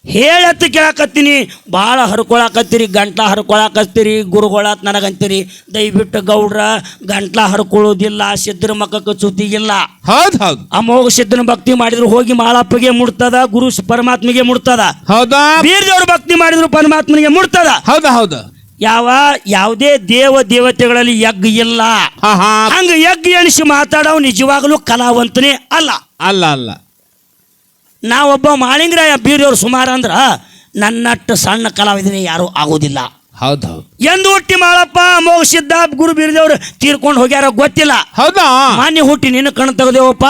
ಹೇಳತ್ತ ಕೇಳಕತ್ತೀನಿ ಭಾಳ ಹರ್ಕೊಳಕತ್ತೀರಿ ಗಂಟ್ಲ ಹರ್ಕೊಳಕತ್ತೀರಿ ಗುರುಗಳಾತ್ ನನಗಂತೀರಿ. ದಯವಿಟ್ಟು ಗೌಡ್ರ ಗಂಟ್ಲ ಹರ್ಕೊಳ್ಳೋದಿಲ್ಲ ಸಿದ್ಧರ ಮಕ್ಕಕ್ಕೆ ಚುತಿಗಿಲ್ಲ ಹೌದು ಹೌದು. ಅಮೋಘ ಸಿದ್ಧನ ಭಕ್ತಿ ಮಾಡಿದ್ರು ಹೋಗಿ ಮಾಳಪ್ಪಗೆ ಮುಡ್ತದ ಗುರು ಪರಮಾತ್ಮಗೆ ಮುಡ್ತದ. ಹೌದಾ? ಬೀರ್ದೇವ್ರ ಭಕ್ತಿ ಮಾಡಿದ್ರು ಪರಮಾತ್ಮನಿಗೆ ಮುಡ್ತದ. ಹೌದಾ ಹೌದು. ಯಾವ? ಯಾವುದೇ ದೇವ ದೇವತೆಗಳಲ್ಲಿ ಯಗ್ ಇಲ್ಲ. ಹಂಗ ಯಗ್ ಎಣಿಸಿ ಮಾತಾಡೋ ನಿಜವಾಗಲೂ ಕಲಾವಂತನೇ ಅಲ್ಲ. ಅಲ್ಲ ಅಲ್ಲ. ನಾವೊಬ್ಬ ಮಾಳಿಂಗರಾಯ ಬೀರಿಯವ್ರು ಸುಮಾರು ಅಂದ್ರ ನನ್ನಟ್ಟು ಸಣ್ಣ ಕಲಾವಿದನೇ ಯಾರೂ ಆಗೋದಿಲ್ಲ. ಹೌದು. ಎಂದು ಹುಟ್ಟಿ ಮಾಳಪ್ಪ ಸಿದ್ಧ ಗುರು ಬೀರದೇವ್ರು ತೀರ್ಕೊಂಡು ಹೋಗ್ಯಾರ ಗೊತ್ತಿಲ್ಲ. ಹೌದಾ? ಮಾನ್ಯ ಹುಟ್ಟಿ ನಿನ್ನ ಕಣ್ಣು ತೆಗೆದೇವಪ್ಪ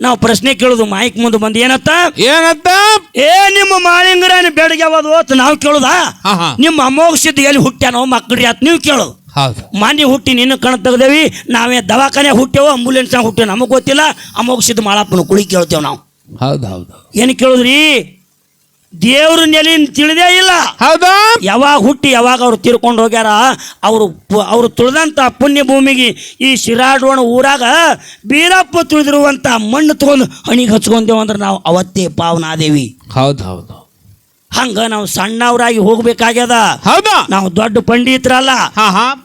ನಾವು ಪ್ರಶ್ನೆ ಕೇಳೋದು ಮೈಕ್ ಮುಂದೆ ಬಂದು ಏನತ್ತ? ಏನತ್ತ? ಏ ನಿಮ್ಮ ಮಾಳಿಂಗರನ ಬೆಳಗ್ಗೆ ಅಂತ ನಾವು ಕೇಳುದಾ? ನಿಮ್ಮ ಅಮೋಘ ಸಿದ್ಧ ಎಲ್ಲಿ ಹುಟ್ಟ್ಯಾನೋ ಮಕ್ಕಳ್ರಿ ಅಂತ ನೀವು ಕೇಳು. ಮಾನ್ಯ ಹುಟ್ಟಿ ನಿನ್ನ ಕಣ್ಣು ತೆಗ್ದೇವಿ ನಾವೇ ದವಾಖಾನೆ ಹುಟ್ಟೇವೋ ಆಂಬುಲೆನ್ಸ್ ಹುಟ್ಟೇವು ನಮಗೆ ಗೊತ್ತಿಲ್ಲ. ಅಮೋಘಸಿದ ಮಾಳಪ್ಪನ ಕುಳಿ ಕೇಳ್ತೇವೆ ನಾವು. ಹೌದು ಹೌದು ಏನು ಕೇಳಿದ್ರಿ? ದೇವ್ರ ನೆಲೆ ತಿಳಿದೇ ಇಲ್ಲ. ಹೌದಾ? ಯಾವಾಗ ಹುಟ್ಟಿ ಯಾವಾಗ ಅವ್ರು ತಿರ್ಕೊಂಡು ಹೋಗ್ಯಾರ? ಅವರು ಅವರು ತುಳಿದಂತ ಪುಣ್ಯ ಭೂಮಿಗೆ ಈ ಶಿರಾಡೋಣ ಊರಾಗ ಬೀರಪ್ಪ ತುಳಿದಿರುವಂಥ ಮಣ್ಣು ತಗೊಂಡು ಹಣಿಗೆ ಹಚ್ಕೊಂಡೇವು ಅಂದ್ರೆ ನಾವು ಅವತ್ತೇ ಪಾವನಾದೇವಿ. ಹೌದು ಹೌದು ಹಂಗ ನಾವು ಸಣ್ಣವರಾಗಿ ಹೋಗ್ಬೇಕಾಗ್ಯದ. ಹೌದಾ? ನಾವು ದೊಡ್ಡ ಪಂಡಿತರಲ್ಲ.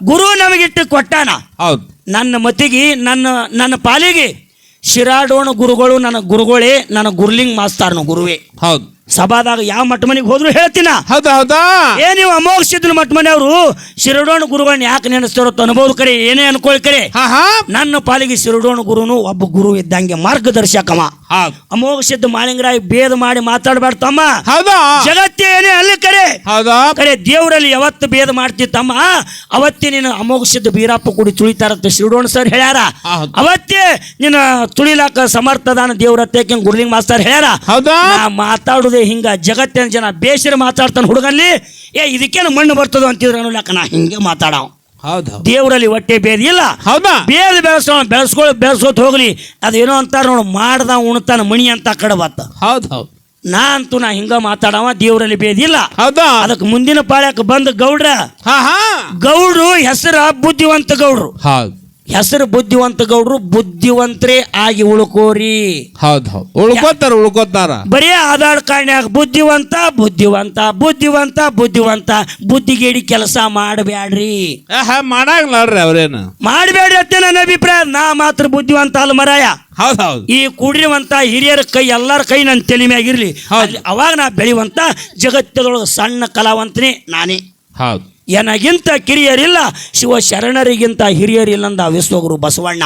ಗುರು ನಮಗಿಟ್ಟು ಕೊಟ್ಟಾನ. ಹೌದು. ನನ್ನ ಮತಿಗೆ ನನ್ನ ನನ್ನ ಪಾಲಿಗೆ. ಶಿರಾಡೋಣ ಗುರುಗಳು ನನ್ನ ಗುರುಗಳೇ ನನ್ನ ಗುರುಲಿಂಗ್ ಮಾಸ್ತಾರ ಗುರುವೇ. ಹೌದು. ಸಭಾದಾಗ ಯಾವ ಮಠ ಮನೆಗೆ ಹೋದ್ರು ಹೇಳ್ತೀನ? ಹೌದಾ ಹೌದಾ? ಏ ನೀವು ಅಮೋಘಿಸಿದ್ರು ಮಠ ಮನೆಯವರು ಶಿರಡೋಣ ಗುರುಗಳನ್ನ ಯಾಕೆ ನೆನೆಸ್ತಾರೋ ಅನುಭವದ ಕರೆ ಏನೇ ಅನ್ಕೊಳ್ಕರೆ ನನ್ನ ಪಾಲಿಗೆ ಶಿರಡೋಣ ಗುರುನು ಒಬ್ಬ ಗುರು ಇದ್ದಂಗೆ ಮಾರ್ಗದರ್ಶಕಮ ಹೌದು ಅಮೋಘ ಸಿದ್ಧ ಮಾಳಿಂಗರಾಯ ಭೇದ ಮಾಡಿ ಮಾತಾಡಬಾರ್ದು ತಮ್ಮ. ಹೌದಾ? ಜಗತ್ತೇ ಏನೇ ಅಲ್ಲಿ ಹೌದಾ? ಕರೆ ದೇವರಲ್ಲಿ ಯಾವತ್ತು ಭೇದ ಮಾಡ್ತಿತ್ತಮ್ಮ ಅವತ್ತೇ ನೀನು ಅಮೋಘದ ಬೀರಪ್ಪ ಕೂಡಿ ತುಳಿತಾರಂತ ಶಿರುಡೋಣ ಸರ್ ಹೇಳ್ಯಾರ. ಅವತ್ತೇ ನಿನ್ನ ತುಳಿಲಾಕ ಸಮರ್ಥದಾನ ದೇವ್ರ ತೇಕೆ ಗುರುಲಿಂಗ್ ಮಾಸ್ತರ್ ಹೇಳ್ಯಾರ? ಹೌದಾ? ಮಾತಾಡುದೇ ಹಿಂಗ ಜಗತ್ತಿನ ಜನ ಬೇಸರ ಮಾತಾಡ್ತಾನೆ ಹುಡುಗಲ್ಲಿ. ಏ ಇದಕ್ಕೇನು ಮಣ್ಣು ಬರ್ತದ ಅಂತಿದ್ರು ಅನ್ನೋಲಕ್ಕ ನಾ ಹಿಂಗೆ ಮಾತಾಡವ. ಹೌದು. ದೇವರಲ್ಲಿ ಹೊಟ್ಟೆ ಬೇದ ಇಲ್ಲ. ಹೌದಾ? ಬೇದ ಬೆಳೆಸೋ ಬೆಳೆಸ್ಕೊಳ್ ಬೆಳೆಸೋತ್ ಹೋಗ್ಲಿ. ಅದೇನೋ ಅಂತಾರ ನೋಡು ಮಾಡ್ದ ಉಣ್ತಾನ ಮಣಿ ಅಂತ ಕಡೆ ಬತ್ತ ಹೌದು ಹೌದು. ನಾ ಅಂತೂ ನಾ ಹಿಂಗ ಮಾತಾಡವ ದೇವರಲ್ಲಿ ಬೇದಿಲ್ಲ ಹೌದಾ? ಅದಕ್ಕೆ ಮುಂದಿನ ಪಾಳ್ಯಕ್ಕೆ ಬಂದ ಗೌಡ್ರ. ಗೌಡ್ರು ಹೆಸರ ಬುದ್ಧಿವಂತ ಗೌಡ್ರು. ಹೌದು. ಹೆಸರು ಬುದ್ಧಿವಂತ ಗೌಡ್ರು ಬುದ್ಧಿವಂತರೇ ಆಗಿ ಉಳ್ಕೋರಿ. ಹೌದು ಹೌದು. ಉಳ್ಕೋತಾರ ಉಳ್ಕೋತಾರ. ಬರೀ ಆಧಾರ್ ಕಾರ್ಡ್ನ್ಯಾಗ ಬುದ್ಧಿವಂತ ಬುದ್ಧಿವಂತ ಬುದ್ಧಿವಂತ ಬುದ್ಧಿವಂತ. ಬುದ್ಧಿಗೇಡಿ ಕೆಲಸ ಮಾಡಬ್ಯಾಡ್ರಿ. ಹಾ ಮಾಡಾಗ್ಲಾರ್ರಿ ಅವ್ರೇನು. ಮಾಡಬೇಡ್ರಿ ಅತ್ತೆ ನನ್ನ ಅಭಿಪ್ರಾಯ. ನಾ ಮಾತ್ರ ಬುದ್ಧಿವಂತ ಅಲ್ಲ ಮರಾಯ. ಹೌದು ಹೌದು. ಈ ಕುಡಿಯುವಂತ ಹಿರಿಯರ ಕೈ ಎಲ್ಲರ ಕೈ ನನ್ನ ತಲೆ ಮ್ಯಾಗಿರ್ಲಿ. ಅವಾಗ ನಾ ಬೆಳೆಯುವಂತ ಜಗತ್ತದೊಳಗೆ ಸಣ್ಣ ಕಲಾವಂತನೇ ನಾನೇ. ಹೌದು. ಏನಾಗಿಂತ ಕಿರಿಯರಿಲ್ಲ ಶಿವ ಶರಣರಿಗಿಂತ ಹಿರಿಯರಿಲ್ಲ ಅಂದ ವಿಶ್ವಗುರು ಬಸವಣ್ಣ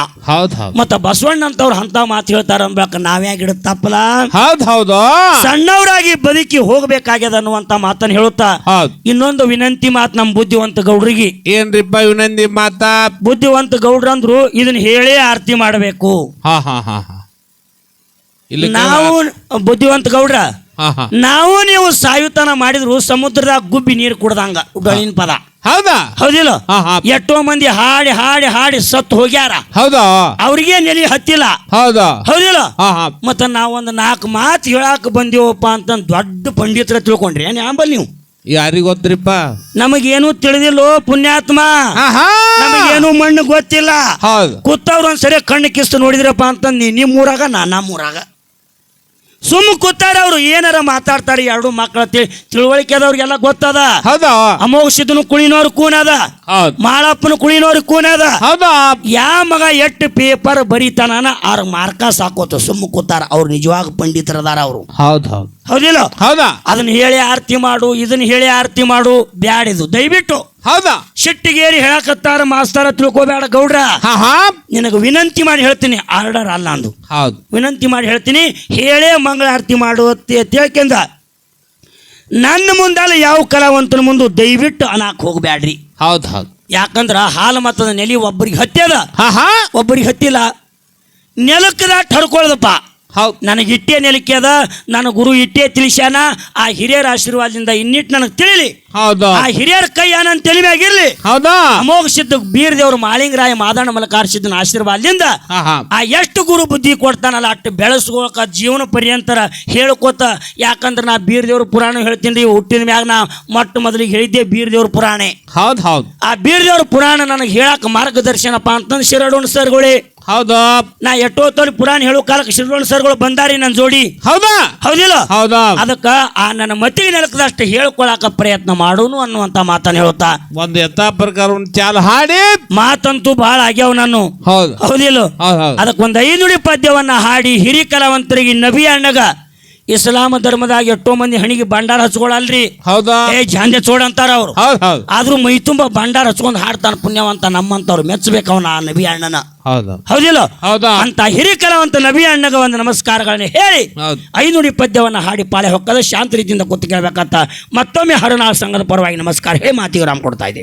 ಮತ್ತ ಬಸವಣ್ಣ ಅಂತವ್ರು ಅಂತ ಮಾತು ಹೇಳ್ತಾರ ಅನ್ಬೇಕ ನಾವ್ಯಾಗ ಇಡತ್ ತಪ್ಪಲ? ಹೌದು ಹೌದು. ಸಣ್ಣವರಾಗಿ ಬದುಕಿ ಹೋಗ್ಬೇಕಾಗ್ಯದ ಅನ್ನುವಂತ ಮಾತನ್ನ ಹೇಳುತ್ತಾ ಹೌದು. ಇನ್ನೊಂದು ವಿನಂತಿ ಮಾತು ನಮ್ಮ ಬುದ್ಧಿವಂತ ಗೌಡ್ರಿಗೆ. ಏನ್ರಿಪ್ಪ ವಿನಂತಿ ಮಾತಾ? ಬುದ್ಧಿವಂತ ಗೌಡ್ರಂದ್ರು ಇದನ್ನ ಹೇಳೇ ಆರತಿ ಮಾಡಬೇಕು. ಹಾ ಹಾ ಹಾ ಹಾ. ಇಲ್ಲಿ ನಾವು ಬುದ್ಧಿವಂತ ಗೌಡ್ರ? ನಾವು ನೀವು ಸಾಯುತನ ಮಾಡಿದ್ರು ಸಮುದ್ರದಾಗ ಗುಬ್ಬಿ ನೀರು ಕುಡ್ದಂಗ ಗಣಿನ ಪದ. ಹೌದಾ? ಹೌದಿಲ್ಲ? ಎಷ್ಟೋ ಮಂದಿ ಹಾಡಿ ಹಾಡಿ ಹಾಡಿ ಸತ್ತು ಹೋಗ್ಯಾರ. ಹೌದಾ? ಅವ್ರಿಗೆ ನೆಲೆ ಹತ್ತಿಲ್ಲ. ಹೌದಾ? ಹೌದಿಲ್ಲ? ಮತ್ತ ನಾವೊಂದು ನಾಲ್ಕು ಮಾತು ಹೇಳಾಕ ಬಂದೀವಪ್ಪ ಅಂತ ದೊಡ್ಡ ಪಂಡಿತರ ತಿಳ್ಕೊಂಡ್ರಿ. ಏನ್ ಯಾಂಬಲ್ ನೀವು? ಯಾರಿಗ ಗೊತ್ತ್ರಿಪ್ಪ? ನಮಗೇನು ತಿಳಿದಿಲ್ಲೋ ಪುಣ್ಯಾತ್ಮ. ನಮಗೇನು ಮಣ್ಣು ಗೊತ್ತಿಲ್ಲ. ಹೌದು. ಒಂದ್ಸರಿ ಒಂದ್ ಸರಿ ಕಣ್ಣು ಕಿಸ್ತು ನೋಡಿದ್ರಪ್ಪ ಅಂತ ನೀ ನಿಮ್ಮೂರಾಗ ನಾ ನಮ್ಮೂರಾಗ. ಸುಮ್ಮ ಕೂತಾರ ಅವ್ರು. ಏನಾರ ಮಾತಾಡ್ತಾರೆ ಎರಡು ಮಕ್ಕಳ ತಿಳುವಳಿಕೆ ಆದವ್ರಿಗೆಲ್ಲ ಗೊತ್ತದ? ಹೌದಾ? ಅಮೋಘ ಸಿದ್ದನು ಕುಳಿನೋರು ಕೂನದ ಮಾಳಪ್ಪನ ಕುಳಿನೋರ್ ಕೂನದ? ಹೌದಾ? ಯಾ ಮಗ ಎಷ್ಟು ಪೇಪರ್ ಬರೀತಾನ ಅವ್ರ ಮಾರ್ಕ ಸಾಕೋತ ಸುಮ್ಮ ಕೂತಾರ. ಅವ್ರು ನಿಜವಾಗ ಪಂಡಿತರದಾರ ಅವರು. ಹೌದು ಹೌದು. ಹೌದಿಲ್ಲ? ಹೌದಾ? ಅದನ್ನ ಹೇಳಿ ಆರತಿ ಮಾಡು ಇದನ್ನ ಹೇಳಿ ಆರತಿ ಮಾಡು ಬ್ಯಾಡಿದು. ದಯವಿಟ್ಟು. ಹೌದಾ? ಶೆಟ್ಟಿಗೇರಿ ಹೇಳಕತ್ತಾರ ಮಾಸ್ತರ ತಿಳ್ಕೋಬೇಡ ಗೌಡ್ರ. ನಿನಗೆ ವಿನಂತಿ ಮಾಡಿ ಹೇಳ್ತೀನಿ ಆರ್ಡರ್ ಅಲ್ಲ ಅಂದು. ಹೌದು. ವಿನಂತಿ ಮಾಡಿ ಹೇಳ್ತೀನಿ ಹೇಳೇ ಮಂಗಳ ಆರತಿ ಮಾಡು ಅಂತ ತಿಳ್ಕೊಂಡ ನನ್ನ ಮುಂದಲ್ಲ ಯಾವ ಕಲಾವಂತನ ಮುಂದೆ ದಯವಿಟ್ಟು ಅನಾಕ್ ಹೋಗ್ಬ್ಯಾಡ್ರಿ. ಹೌದು ಹೌದು. ಯಾಕಂದ್ರ ಹಾಲು ಮತದ ನೆಲಿ ಒಬ್ಬರಿಗೆ ಹತ್ಯದ ಹಾ ಹಾ. ಒಬ್ಬರಿಗೆ ಹತ್ತಿಲ್ಲ. ನೆಲಕ್ಕದ ದಾಟ್ ಹರ್ಕೊಳ್ದಪ್ಪ. ಹೌದು ನನಗೆ ಇಟ್ಟೇ ನೆಲಕ್ಕೆ ಅದ ನನ್ನ ಗುರು ಇಟ್ಟೇ ತಿಳಿಸ್ಯಾನ ಆ ಹಿರಿಯರ ಆಶೀರ್ವಾದದಿಂದ ಇನ್ನಿಟ್ಟು ನನಗೆ ತಿಳಿಲಿ. ಹೌದು. ಆ ಹಿರಿಯರ ಕೈ ಏನಂತ ತಲೆ ಮ್ಯಾಗಿರ್ಲಿ ಹೌದಾ. ಅಮೋಘ ಸಿದ್ಧ ಬೀರ್ ದೇವ್ರ ಮಾಳಿಂಗರಾಯ ಮಾದಣ್ಣ ಮಲಕಾರ ಸಿದ್ದನ ಆಶೀರ್ವಾದದಿಂದ ಆ ಎಷ್ಟು ಗುರು ಬುದ್ಧಿ ಕೊಡ್ತಾನಲ್ಲ ಅಷ್ಟು ಬೆಳೆಸ್ಕೋಕ ಜೀವನ ಪರ್ಯಂತರ ಹೇಳ್ಕೋತ. ಯಾಕಂದ್ರೆ ನಾ ಬೀರ್ ದೇವ್ರ ಪುರಾಣ ಹೇಳ್ತೀನಿ ರೀ ಹುಟ್ಟಿದ ಮ್ಯಾಗ ನಾ ಮೊಟ್ಟ ಮೊದಲಿಗೆ ಹೇಳಿದ್ದೆ ಬೀರ್ ಪುರಾಣೆ. ಪುರಾಣ ಹೌದು ಹೌದು. ಆ ಬೀರ್ ದೇವ್ರ ಪುರಾಣ ನನಗೆ ಹೇಳಕ್ ಮಾರ್ಗದರ್ಶನಪ್ಪ ಅಂತಂದು ಶಿರಡೋಣ ಸರ್ಗಳೇ. ಹೌದು? ನಾ ಎಷ್ಟೋ ತೋರಿ ಪುರಾಣ ಹೇಳೋ ಕಾಲಕ್ಕೆ ಶಿರೋಣ ಸರ್ಗಳು ಬಂದಾರಿ ನನ್ನ ಜೋಡಿ. ಹೌದಾ? ಹೌದಿಲ್ಲ? ಹೌದಾ? ಅದಕ್ಕ ಆ ನನ್ನ ಮತಿಗೆ ನೆಲಕದಷ್ಟು ಹೇಳ್ಕೊಳಕ ಪ್ರಯತ್ನ ಮಾಡೋನು ಅನ್ನುವಂತ ಮಾತನ್ನ ಹೇಳುತ್ತಾ. ಒಂದು ಯಥಾ ಪ್ರಕಾರ ಒಂದು ಚಾಲ ಹಾಡಿ. ಮಾತಂತೂ ಬಹಳ ಆಗ್ಯಾವ ನಾನು. ಹೌದು. ಹೌದಿಲ್ಲ? ಹೌದು ಹೌದು. ಅದಕ್ಕೆ ಒಂದು ಐದುಡಿ ಪದ್ಯವನ್ನ ಹಾಡಿ ಹಿರಿ ಕಲಾವಂತರಿಗೆ ನಬಿ ಅಣ್ಣಗ ಇಸ್ಲಾಂ ಧರ್ಮದಾಗ ಎಷ್ಟೋ ಮಂದಿ ಹಣಿಗೆ ಭಂಡಾರ ಹಚ್ಕೊಳಲ್ರಿ. ಹೌದಾ? ಏ ಜಾಂದೆ ಚೋಡ ಅಂತಾರ ಅವ್ರು. ಹೌದು ಹೌದು. ಆದ್ರೂ ಮೈ ತುಂಬ ಭಂಡಾರ ಹಚ್ಕೊಂಡು ಹಾಡ್ತಾನ ಪುಣ್ಯವಂತ ನಮ್ಮಂತವ್ರು. ಮೆಚ್ಚಬೇಕು ಅವನ ಆ ನಬಿ ಅಣ್ಣನ. ಹೌದು. ಹೌದಿಲ್ಲ? ಹೌದಾ? ಅಂತ ಹಿರಿಕಲವಂತ ನಬಿ ಅಣ್ಣಗ ಒಂದು ನಮಸ್ಕಾರಗಳನ್ನ ಹೇಳಿ ಹೌದು. ಐನುಡಿ ಪದ್ಯವನ್ನ ಹಾಡಿ ಪಾಳೆ ಹೊಕ್ಕದ ಶಾಂತ ರೀತಿಯಿಂದ ಕೂತ್ಕೊಳ್ಬೇಕಂತ ಕೇಳಬೇಕಂತ ಮತ್ತೊಮ್ಮೆ ಹರನಾಳ ಸಂಘದ ಪರವಾಗಿ ನಮಸ್ಕಾರ ಹೇ ಮಾತಿಗೆ ರಾಮ್ ಕೊಡ್ತಾ ಇದ್ದೆ